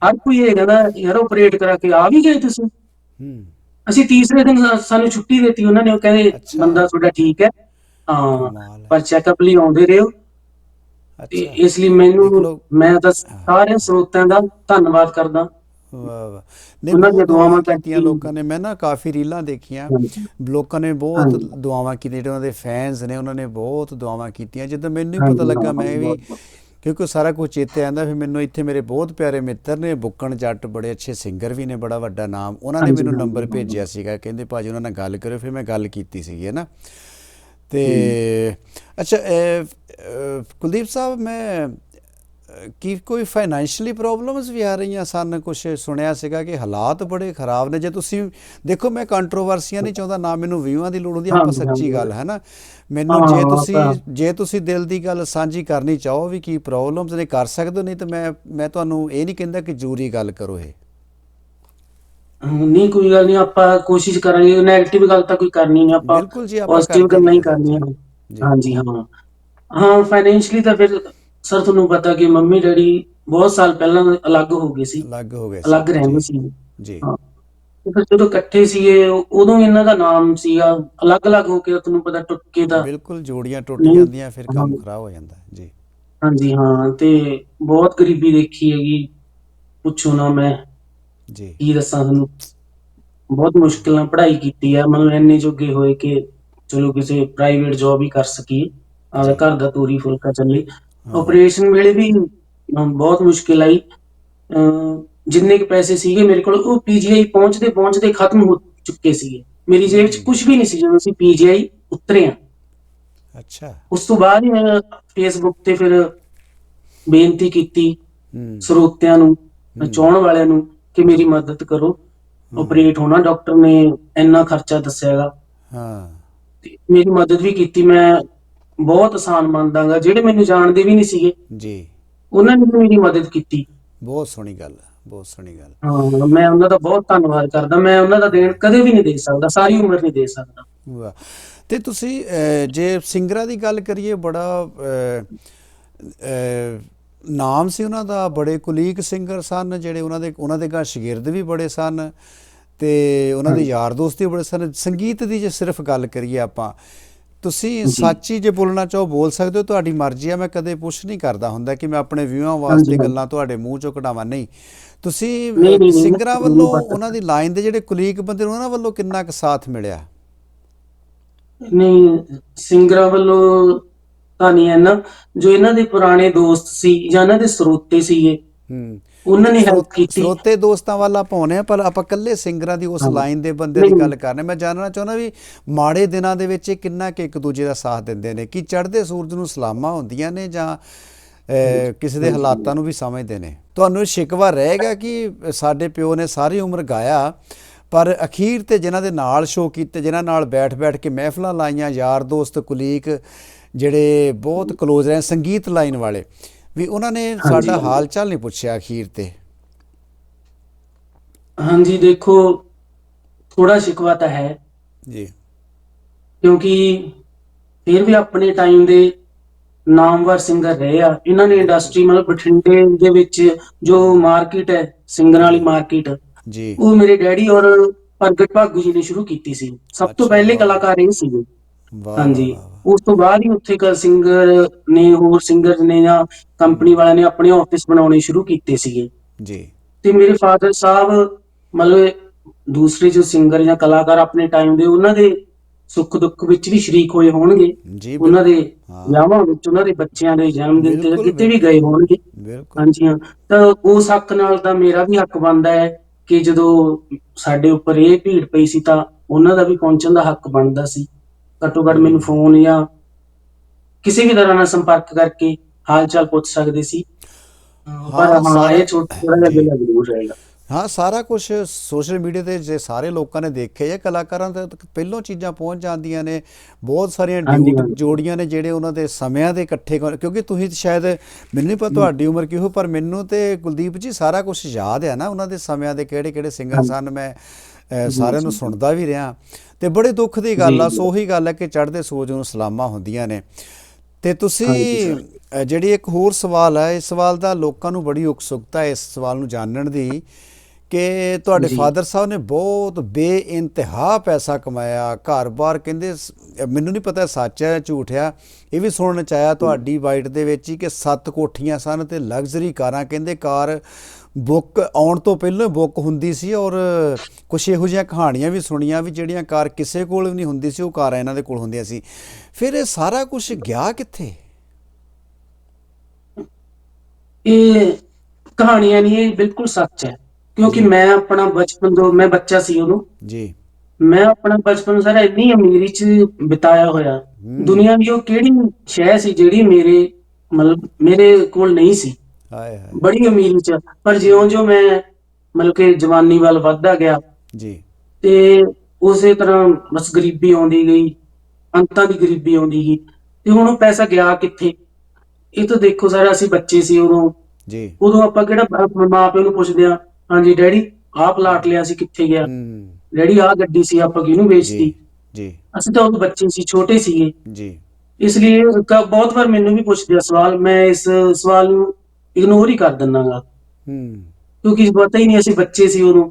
ਹਰ ਕੋਈ ਇਹ ਕਹਿੰਦਾ ਯਾਰ ਆਪਰੇਟ ਕਰਾ ਕੇ ਆ ਵੀ ਗਏ ਤੁਸੀਂ? ਹੂੰ। ਅਸੀਂ ਤੀਸਰੇ ਦਿਨ ਸਾਨੂੰ ਛੁੱਟੀ ਦਿੱਤੀ ਉਹਨਾਂ ਨੇ ਉਹ ਕਹਿੰਦੇ। ਬੰਦਾ ਤੁਹਾਡਾ ਠੀਕ ਹੈ ਹਾਂ ਕਮਾਲ ਹੈ। ਪਰ ਚੈੱਕਅਪ ਲਈ ਆਉਂਦੇ ਰਹੋ। ਤੇ ਅੱਛਾ। ਇਸ ਲਈ ਮੈਨੂੰ ਲਓ। ਮੈਂ ਤਾਂ ਸਾਰੇ ਸਰੋਤਿਆਂ ਦਾ ਧੰਨਵਾਦ ਕਰਦਾ। ਵਾਹ ਵਾਹ। ਨਹੀਂ ਉਹਨਾਂ ਬਹੁਤ ਦੀਆਂ ਦੁਆਵਾਂ ਦੁਆਵਾਂ ਕੀਤੀਆਂ ਲੋਕਾਂ ਨੇ ਮੈਂ ਨਾ ਕਾਫੀ ਰੀਲਾਂ ਦੇਖੀਆਂ। ਹਾਂਜੀ। ਲੋਕਾਂ ਨੇ ਬਹੁਤ ਹਾਂਜੀ। ਦੁਆਵਾਂ ਕੀਤੀਆਂ। ਜਿਹੜੇ ਉਹਨਾਂ ਦੇ ਫੈਨਸ ਨੇ ਉਹਨਾਂ ਨੇ ਬਹੁਤ ਦੁਆਵਾਂ ਕੀਤੀਆਂ। ਜਦੋਂ ਮੈਨੂੰ ਹੀ ਹਾਂਜੀ, ਪਤਾ ਲੱਗਾ ਮੈਂ ਵੀ ਬਹੁਤ- ਕਿਉਂਕਿ ਸਾਰਾ ਕੁਝ ਚੇਤੇ ਆਂਦਾ ਫਿਰ ਮੈਨੂੰ ਇੱਥੇ ਮੇਰੇ ਬਹੁਤ ਪਿਆਰੇ ਮਿੱਤਰ ਨੇ ਬੁੱਕਣ ਜੱਟ ਬੜੇ ਅੱਛੇ ਸਿੰਗਰ ਵੀ ਨੇ ਬੜਾ ਵੱਡਾ ਨਾਮ। ਉਹਨਾਂ ਨੇ ਹਾਂਜੀ, ਮੈਨੂੰ ਨੰਬਰ ਭੇਜਿਆ ਸੀਗਾ। ਕਹਿੰਦੇ ਭਾਜੀ ਉਹਨਾਂ ਨਾਲ ਗੱਲ ਕਰਿਓ। ਫਿਰ ਮੈਂ ਗੱਲ ਕੀਤੀ ਸੀਗੀ ਹੈ ਨਾ? ਤੇ ਅੱਛਾ ਕੁਲਦੀਪ ਸਾਹਿਬ ਮੈਂ ਕੀ ਕੋਈ ਫਾਈਨੈਂਸ਼ੀਅਲੀ ਪ੍ਰੋਬਲਮਸ ਵੀ ਆ ਰਹੀਆਂ ਸਨ? ਕੁਝ ਸੁਣਿਆ ਸੀਗਾ ਕਿ ਹਾਲਾਤ ਬੜੇ ਖਰਾਬ ਨੇ। ਜੇ ਤੁਸੀਂ ਦੇਖੋ ਮੈਂ ਕੰਟਰੋਵਰਸੀਆਂ ਨਹੀਂ ਚਾਹੁੰਦਾ ਨਾ ਮੈਨੂੰ ਵਿਊਆਂ ਦੀ ਲੋੜ ਹੁੰਦੀ ਆਪਾਂ ਸੱਚੀ। ਗੱਲ ਹੈ ਨਾ? ਮੈਨੂੰ ਜੇ ਤੁਸੀਂ ਜੇ ਤੁਸੀਂ ਦਿਲ ਦੀ ਗੱਲ ਸਾਂਝੀ ਕਰਨੀ ਚਾਹੋ ਵੀ ਕੀ ਪ੍ਰੋਬਲਮਸ ਨੇ ਕਰ ਸਕਦੇ ਹੋ ਨਹੀਂ ਤਾਂ ਮੈਂ ਮੈਂ ਤੁਹਾਨੂੰ ਇਹ ਨਹੀਂ ਕਹਿੰਦਾ ਕਿ ਜ਼ਰੂਰੀ ਗੱਲ ਕਰੋ ਇਹ। ਨਹੀਂ ਕੋਈ ਗੱਲ ਨਹੀਂ ਆਪਾਂ ਕੋਸ਼ਿਸ਼ ਕਰਾਂਗੇ 네ਗੇਟਿਵ ਗੱਲ ਤਾਂ ਕੋਈ ਕਰਨੀ ਨਹੀਂ ਆਪਾਂ ਬਿਲਕੁਲ ਜੀ, ਆਪਾਂ ਪੋਜ਼ਿਟਿਵ ਗੱਲਾਂ ਹੀ ਕਰਨੀਆਂ। ਹਾਂਜੀ ਹਾਂ। ਹਾਂ ਫਾਈਨੈਂਸ਼ਲੀ ਤਾਂ ਫਿਰ ਸਰ ਤੁਹਾਨੂੰ ਪਤਾ ਕਿ ਮੰਮੀ ਡੈਡੀ ਬਹੁਤ ਸਾਲ ਪਹਿਲਾਂ ਅਲੱਗ ਹੋ ਗਏ ਸੀ। ਅਲੱਗ ਹੋ ਗਏ ਅਲੱਗ ਰਹਿੰਦੇ ਸੀ। ਜੀ। ਤੇ ਫਿਰ ਜਦੋਂ ਇਕੱਠੇ ਸੀਗੇ ਉਦੋਂ ਇਹਨਾਂ ਦਾ ਨਾਮ ਸੀਗਾ ਅਲੱਗ-ਅਲੱਗ ਹੋ ਕੇ ਤੁਹਾਨੂੰ ਪਤਾ ਟੁੱਟ ਕੇ ਦਾ ਬਿਲਕੁਲ ਜੋੜੀਆਂ ਟੁੱਟ ਜਾਂਦੀਆਂ ਫਿਰ ਕੰਮ। ਖਰਾਬ ਹੋ ਜਾਂਦਾ। ਜੀ। ਹਾਂਜੀ ਹਾਂ ਤੇ ਬਹੁਤ ਗਰੀਬੀ ਦੇਖੀ ਹੈਗੀ। ਪੁੱਛੋ ਨਾ ਮੈਂ। ਜੀ। ਕੀ ਦੱਸਾਂ ਤੁਹਾਨੂੰ? ਬਹੁਤ ਮੁਸ਼ਕਿਲ ਨਾਲ ਪੜ੍ਹਾਈ ਕੀਤੀ ਆ। ਮਤਲਬ ਇੰਨੇ ਜੋਗੇ ਹੋਏ ਕਿ ਚਲੋ ਕਿਸੇ ਪ੍ਰਾਈਵੇਟ ਜੌਬ ਹੀ ਕਰ ਸਕੀਏ ਆਪਦਾ ਘਰ ਦਾ ਤੋਰੀ ਫੁਲਕਾ ਚੱਲੇ। ਆਪਰੇਸ਼ਨ ਵੇਲੇ ਵੀ ਬਹੁਤ ਮੁਸ਼ਕਿਲ ਆਈ। ਜਿੰਨੇ ਕੁ ਪੈਸੇ ਸੀਗੇ ਮੇਰੇ ਕੋਲ ਉਹ ਪੀਜੀਆਈ ਪਹੁੰਚਦੇ ਪਹੁੰਚਦੇ ਖਤਮ ਹੋ ਚੁੱਕੇ ਸੀਗੇ। ਮੇਰੀ ਜੇਬ 'ਚ ਕੁਝ ਵੀ ਨਹੀਂ ਸੀ ਜਦੋਂ ਅਸੀਂ ਪੀਜੀਆਈ ਉਤਰੇ ਆ ਅੱਛਾ। ਉਸ ਤੋਂ ਬਾਅਦ ਹੀ ਮੈਂ ਫੇਸਬੁੱਕ ਤੇ ਫਿਰ ਬੇਨਤੀ ਕੀਤੀ ਸਰੋਤਿਆਂ ਨੂੰ ਚਾਹਣ ਵਾਲਿਆਂ ਨੂੰ। ਕਿ ਮੇਰੀ ਮਦਦ ਕਰੋ। ਆਪਰੇਟ ਹੋਣਾ। ਡਾਕਟਰ ਨੇ ਇੰਨਾ ਖਰਚਾ ਦੱਸਿਆਗਾ ਹਾਂ। ਤੇ ਮੇਰੀ ਮਦਦ ਵੀ ਕੀਤੀ। ਮੈਂ ਬਹੁਤ ਆਸਾਨ ਮੰਨਦਾਗਾ ਜਿਹੜੇ ਮੈਨੂੰ ਜਾਣਦੇ ਵੀ ਨਹੀਂ ਸੀਗੇ ਜੀ। ਉਹਨਾਂ ਨੇ ਵੀ ਮੇਰੀ ਮਦਦ ਕੀਤੀ। ਬਹੁਤ ਸੋਹਣੀ ਗੱਲ ਹੈ ਬਹੁਤ ਸੋਹਣੀ ਗੱਲ ਹਾਂ ਮੈਂ ਉਹਨਾਂ ਦਾ ਬਹੁਤ ਧੰਨਵਾਦ ਕਰਦਾ। ਮੈਂ ਉਹਨਾਂ ਦਾ ਦੇਣ ਕਦੇ ਵੀ ਨਹੀਂ ਦੇ ਸਕਦਾ। ਸਾਰੀ ਉਮਰ ਨਹੀਂ ਦੇ ਸਕਦਾ। ਵਾਹ। ਤੇ ਤੁਸੀਂ ਅਹ, ਜੇ ਸਿੰਗਰਾਂ ਦੀ ਗੱਲ ਕਰੀਏ ਬੜਾ ਅਹ, ਅਹ, ਨਾਮ ਸੀ ਉਹਨਾਂ ਦਾ ਬੜੇ ਕੁਲੀਕ ਸਿੰਗਰ ਸਨ ਜਿਹੜੇ ਉਹਨਾਂ ਦੇ ਉਹਨਾਂ ਦੇ ਘਰ ਸ਼ਾਗਿਰਦ ਵੀ ਬੜੇ ਸਨ ਤੇ ਉਹਨਾਂ ਦੇ ਯਾਰ ਦੋਸਤ ਵੀ ਬੜੇ ਸਨ ਸੰਗੀਤ ਦੀ ਜੇ ਸਿਰਫ ਗੱਲ ਕਰੀਏ ਆਪਾਂ ਤੁਸੀਂ ਸੱਚੀ ਜੇ ਬੋਲਣਾ ਚਾਹੋ ਬੋਲ ਸਕਦੇ ਹੋ ਤੁਹਾਡੀ ਮਰਜ਼ੀ ਆ ਮੈਂ ਕਦੇ ਪੁੱਛ ਨਹੀਂ ਕਰਦਾ ਹੁੰਦਾ ਕਿ ਮੈਂ ਆਪਣੇ ਵਿਊਆਂ ਵਾਸਤੇ। ਗੱਲਾਂ ਤੁਹਾਡੇ ਮੂੰਹ ਚੋਂ ਕਢਾਵਾਂ ਨਹੀਂ ਤੁਸੀਂ ਸਿੰਗਰਾਂ ਵੱਲੋਂ। ਉਹਨਾਂ ਦੀ ਲਾਈਨ ਦੇ ਜਿਹੜੇ ਕੁਲੀਕ ਬੰਦੇ ਨੇ ਉਹਨਾਂ ਵੱਲੋਂ ਕਿੰਨਾ ਕੁ ਸਾਥ ਮਿਲਿਆ ਨਹੀਂ ਸਿੰਗਰਾਂ ਵੱਲੋਂ ਤਾਂ ਨਹੀਂ ਹੈ ਨਾ ਜੋ ਇਹਨਾਂ ਦੇ ਪੁਰਾਣੇ ਦੋਸਤ ਸੀ ਜਾਂ ਇਹਨਾਂ ਦੇ ਸਰੋਤੇ ਸੀਗੇ। ਹੂੰ। ਉਹਨਾਂ ਨੇ ਹੈਲਪ ਕੀਤੀ। ਸਰੋਤੇ ਦੋਸਤਾਂ ਵੱਲ ਹਾਂ ਪਰ ਆਪਾਂ ਕੱਲੇ ਸਿੰਗਰਾਂ ਦੀ ਉਸ। ਲਾਈਨ ਦੇ ਬੰਦੇ ਦੀ। ਗੱਲ ਕਰਨੇ ਮੈਂ ਜਾਣਨਾ ਚਾਹੁੰਦਾ ਵੀ ਮਾੜੇ ਦਿਨਾਂ ਦੇ ਵਿੱਚ ਕਿੰਨਾ ਕਿ ਇੱਕ ਦੂਜੇ ਦਾ ਸਾਥ ਦਿੰਦੇ ਨੇ? ਕੀ ਚੜ੍ਹਦੇ ਸੂਰਜ ਨੂੰ ਸਲਾਮਾਂ ਹੁੰਦੀਆਂ ਨੇ ਜਾਂ ਕਿਸੇ ਦੇ ਹਾਲਾਤਾਂ ਨੂੰ ਵੀ ਸਮਝਦੇ ਨੇ? ਤੁਹਾਨੂੰ ਸ਼ਿਕਵਾ ਰਹੇਗਾ ਕਿ ਸਾਡੇ ਪਿਓ ਨੇ ਸਾਰੀ ਉਮਰ ਗਾਇਆ ਪਰ ਅਖੀਰ ਤੇ ਜਿਨ੍ਹਾਂ ਦੇ ਨਾਲ ਸ਼ੋਅ ਕੀਤੇ ਜਿਨ੍ਹਾਂ ਨਾਲ ਬੈਠ-ਬੈਠ ਕੇ ਮਹਿਫਲਾਂ ਲਾਈਆਂ ਯਾਰ ਦੋਸਤ ਕੁਲੀਕ ਜਿਹੜੇ ਬਹੁਤ ক্লোਜ਼ ਰਹੇ ਸੰਗੀਤ ਲਾਈਨ ਵਾਲੇ ਵੀ ਉਹਨਾਂ ਨੇ ਸਾਡਾ। ਹਾਲ ਚਾਲ ਨਹੀਂ ਪੁੱਛਿਆ ਅਖੀਰ ਤੇ। ਹਾਂਜੀ ਦੇਖੋ ਥੋੜਾ ਸ਼ਿਕਵਾ ਤਾਂ ਹੈ। ਜੀ। ਕਿਉਂਕਿ ਫਿਰ ਵੀ ਆਪਣੇ ਟਾਈਮ ਦੇ ਨਾਮਵਰ ਸਿੰਗਰ ਰਹੇ ਆ। ਇਹਨਾਂ ਨੇ ਇੰਡਸਟਰੀ ਮਤਲਬ ਬਠਿੰਡੇ ਦੇ ਵਿੱਚ ਜੋ ਮਾਰਕੀਟ ਹੈ ਸਿੰਗਰਾਂ ਵਾਲੀ ਮਾਰਕੀਟ ਜੀ। ਉਹ ਮੇਰੇ ਡੈਡੀ ਔਰ ਪ੍ਰਗਟ ਭਾਗੂ ਜੀ ਨੇ ਸ਼ੁਰੂ ਕੀਤੀ ਸੀ। ਸਭ ਤੋਂ ਪਹਿਲੇ। ਕਲਾਕਾਰ ਇਹ ਸੀਗੇ। ਹਾਂਜੀ। ਉਸ ਤੋਂ ਬਾਅਦ ਹੀ ਉੱਥੇ ਕ ਸਿੰਗਰ ਨੇ ਹੋਰ ਸਿੰਗਰ ਨੇ ਜਾਂ ਕੰਪਨੀ ਵਾਲਿਆਂ ਨੇ ਆਪਣੇ ਆਫਿਸ ਬਣਾਉਣੇ ਸ਼ੁਰੂ ਕੀਤੇ ਸੀਗੇ। ਜੀ। ਤੇ ਮੇਰੇ ਫਾਦਰ ਸਾਹਿਬ ਮਤਲਬ ਦੂਸਰੇ ਜੋ ਸਿੰਗਰ ਜਾਂ ਕਲਾਕਾਰ ਆਪਣੇ ਟਾਈਮ ਦੇ ਉਹਨਾਂ ਦੇ ਸੁੱਖ ਦੁੱਖ ਵਿੱਚ ਵੀ ਸ਼ਰੀਕ ਹੋਏ ਹੋਣਗੇ। ਉਹਨਾਂ ਦੇ। ਵਿਆਹਾਂ ਵਿੱਚ ਉਹਨਾਂ ਦੇ ਬੱਚਿਆਂ ਦੇ ਜਨਮ ਦਿਨ ਤੇ ਕਿਤੇ ਵੀ ਗਏ ਹੋਣਗੇ। ਹਾਂਜੀ ਹਾਂ। ਤਾਂ ਉਸ ਹੱਕ ਨਾਲ ਤਾਂ ਮੇਰਾ ਵੀ ਹੱਕ ਬਣਦਾ ਹੈ ਕਿ ਜਦੋਂ ਸਾਡੇ ਉੱਪਰ ਇਹ ਭੀੜ ਪਈ ਸੀ ਤਾਂ ਉਹਨਾਂ ਦਾ ਵੀ ਪਹੁੰਚਣ ਦਾ ਹੱਕ ਬਣਦਾ ਸੀ। ਘੱਟੋ ਘੱਟ ਮੈਨੂੰ ਫੋਨ ਜਾਂ ਕਿਸੇ ਵੀ ਤਰ੍ਹਾਂ ਨਾਲ ਸੰਪਰਕ ਕਰਕੇ ਹਾਲ ਚਾਲ ਪੁੱਛ ਸਕਦੇ ਸੀ। ਪਰ ਹਾਂ, ਇਹ ਛੋਟਾ ਥੋੜਾ ਜਿਹਾ। ਦਿਲ ਜ਼ਰੂਰ ਰਹੇਗਾ ਹਾਂ ਸਾਰਾ ਕੁਝ ਸੋਸ਼ਲ ਮੀਡੀਆ ਤੇ ਜੇ ਸਾਰੇ ਲੋਕਾਂ ਨੇ ਦੇਖਿਆ ਜਾਂ ਕਲਾਕਾਰਾਂ ਤੱਕ ਪਹਿਲੋਂ ਚੀਜ਼ਾਂ ਪਹੁੰਚ ਜਾਂਦੀਆਂ ਨੇ। ਬਹੁਤ ਸਾਰੀਆਂ। ਜੋੜੀਆਂ ਨੇ ਜਿਹੜੇ ਉਹਨਾਂ ਦੇ ਸਮਿਆਂ ਦੇ ਇਕੱਠੇ ਕਿਉਂਕਿ ਤੁਸੀਂ ਸ਼ਾਇਦ ਮੈਨੂੰ ਨਹੀਂ ਪਤਾ ਤੁਹਾਡੀ ਉਮਰ ਕੀ ਹੋ ਪਰ ਮੈਨੂੰ ਤੇ ਕੁਲਦੀਪ ਜੀ ਸਾਰਾ ਕੁਝ ਯਾਦ ਹੈ ਨਾ ਉਹਨਾਂ ਦੇ ਸਮਿਆਂ ਦੇ ਕਿਹੜੇ ਕਿਹੜੇ ਸਿੰਗਰ ਸਨ ਮੈਂ ਸਾਰਿਆਂ ਨੂੰ ਸੁਣਦਾ ਵੀ ਰਿਹਾ। ਤੇ ਬੜੇ ਦੁੱਖ ਦੀ ਗੱਲ ਆ। ਸੋ ਉਹੀ ਗੱਲ ਹੈ ਕਿ ਚੜ੍ਹਦੇ ਸੂਰਜ ਨੂੰ ਸਲਾਮਾਂ ਹੁੰਦੀਆਂ ਨੇ ਤੇ ਤੁਸੀਂ ਜਿਹੜੀ ਇੱਕ ਹੋਰ ਸਵਾਲ ਹੈ ਇਸ ਸਵਾਲ ਦਾ ਲੋਕਾਂ ਨੂੰ ਬੜੀ ਉਕਸੁਕਤਾ ਹੈ ਇਸ ਸਵਾਲ ਨੂੰ ਜਾਣਨ ਦੀ ਕਿ ਤੁਹਾਡੇ। ਫਾਦਰ ਸਾਹਿਬ ਨੇ ਬਹੁਤ ਬੇਇੰਤਹਾ ਪੈਸਾ ਕਮਾਇਆ ਘਰ-ਬਾਰ ਕਹਿੰਦੇ ਮੈਨੂੰ ਨਹੀਂ ਪਤਾ ਸੱਚ ਹੈ ਝੂਠ ਹੈ ਇਹ ਵੀ ਸੁਣਨ ਚ ਆਇਆ ਤੁਹਾਡੀ ਵਾਈਟ ਦੇ ਵਿੱਚ ਹੀ ਕਿ ਸੱਤ ਕੋਠੀਆਂ ਸਨ ਤੇ ਲਗਜ਼ਰੀ ਕਾਰਾਂ ਕਹਿੰਦੇ ਕਾਰ ਬੁੱਕ ਆਉਣ ਤੋਂ ਪਹਿਲਾਂ ਬੁੱਕ ਹੁੰਦੀ ਸੀ ਔਰ ਕੁਝ ਇਹੋ ਜਿਹੀਆਂ ਕਹਾਣੀਆਂ ਵੀ ਸੁਣੀਆਂ ਵੀ ਜਿਹੜੀਆਂ ਕਾਰ ਕਿਸੇ ਕੋਲ ਵੀ ਨਹੀਂ ਹੁੰਦੀ ਸੀ ਉਹ ਕਾਰਾਂ ਇਹਨਾਂ ਦੇ ਕੋਲ ਹੁੰਦੀਆਂ ਸੀ। ਫਿਰ ਇਹ ਸਾਰਾ ਕੁਝ ਗਿਆ ਕਿੱਥੇ? ਇਹ ਕਹਾਣੀਆਂ ਨਹੀਂ ਇਹ ਬਿਲਕੁਲ ਸੱਚ ਹੈ। ਕਿਉਂਕਿ ਮੈਂ ਆਪਣਾ ਬਚਪਨ ਤੋਂ ਮੈਂ ਬੱਚਾ ਸੀ ਉਦੋਂ। ਜੀ। ਮੈਂ ਆਪਣਾ ਬਚਪਨ ਸਾਰਾ ਇੰਨੀ ਅਮੀਰੀ ਚ ਬਿਤਾਇਆ ਹੋਇਆ। ਦੁਨੀਆ ਦੀ ਉਹ ਕਿਹੜੀ ਸ਼ੈ ਸੀ ਜਿਹੜੀ ਮੇਰੇ ਮਤਲਬ ਮੇਰੇ ਕੋਲ ਨਹੀਂ ਸੀ। ਹਾਏ ਹਾਏ। ਬੜੀ ਅਮੀਰੀ ਚ ਪਰ ਜਿਉਂ-ਜਿਉਂ ਮੈਂ ਮਤਲਬ ਕਿ ਜਵਾਨੀ ਵੱਲ ਵੱਧਦਾ ਗਿਆ ਜੀ। ਤੇ ਉਸੇ ਤਰ੍ਹਾਂ ਬਸ ਗਰੀਬੀ ਆਉਂਦੀ ਗਈ ਅੰਤਾਂ ਦੀ ਗਰੀਬੀ ਆਉਂਦੀ ਗਈ। ਤੇ ਹੁਣ ਉਹ ਪੈਸਾ ਗਿਆ ਕਿੱਥੇ? ਇਹ ਤਾਂ ਦੇਖੋ ਸਰ ਅਸੀਂ ਬੱਚੇ ਸੀ ਉਦੋਂ। ਜੀ। ਉਦੋਂ ਆਪਾਂ ਕਿਹੜਾ ਮਾਪਿਆਂ ਨੂੰ ਪੁੱਛਦੇ ਆ ਹਾਂਜੀ ਡੈਡੀ ਆਹ ਪਲਾਟ ਲਿਆ ਸੀ ਕਿੱਥੇ ਗਿਆ? ਹੂੰ। ਡੈਡੀ ਆਹ ਗੱਡੀ ਸੀ ਆਪਾਂ ਕਿਹਨੂੰ ਵੇਚਤੀ? ਜੀ ਜੀ। ਅਸੀਂ ਤਾਂ ਉਦੋਂ ਬੱਚੇ ਸੀ ਛੋਟੇ ਸੀਗੇ। ਜੀ। ਇਸ ਲਈ ਕ- ਬਹੁਤ ਵਾਰ ਮੈਨੂੰ ਵੀ ਪੁੱਛਦੇ ਆ ਸਵਾਲ। ਮੈਂ ਇਸ ਸਵਾਲ ਨੂੰ ਇਗਨੋਰ ਹੀ ਕਰ ਦਿੰਦਾਗਾ ਹੂੰ। ਕਿਉਂਕਿ ਪਤਾ ਹੀ ਨਹੀਂ ਅਸੀਂ ਬੱਚੇ ਸੀ ਉਦੋਂ।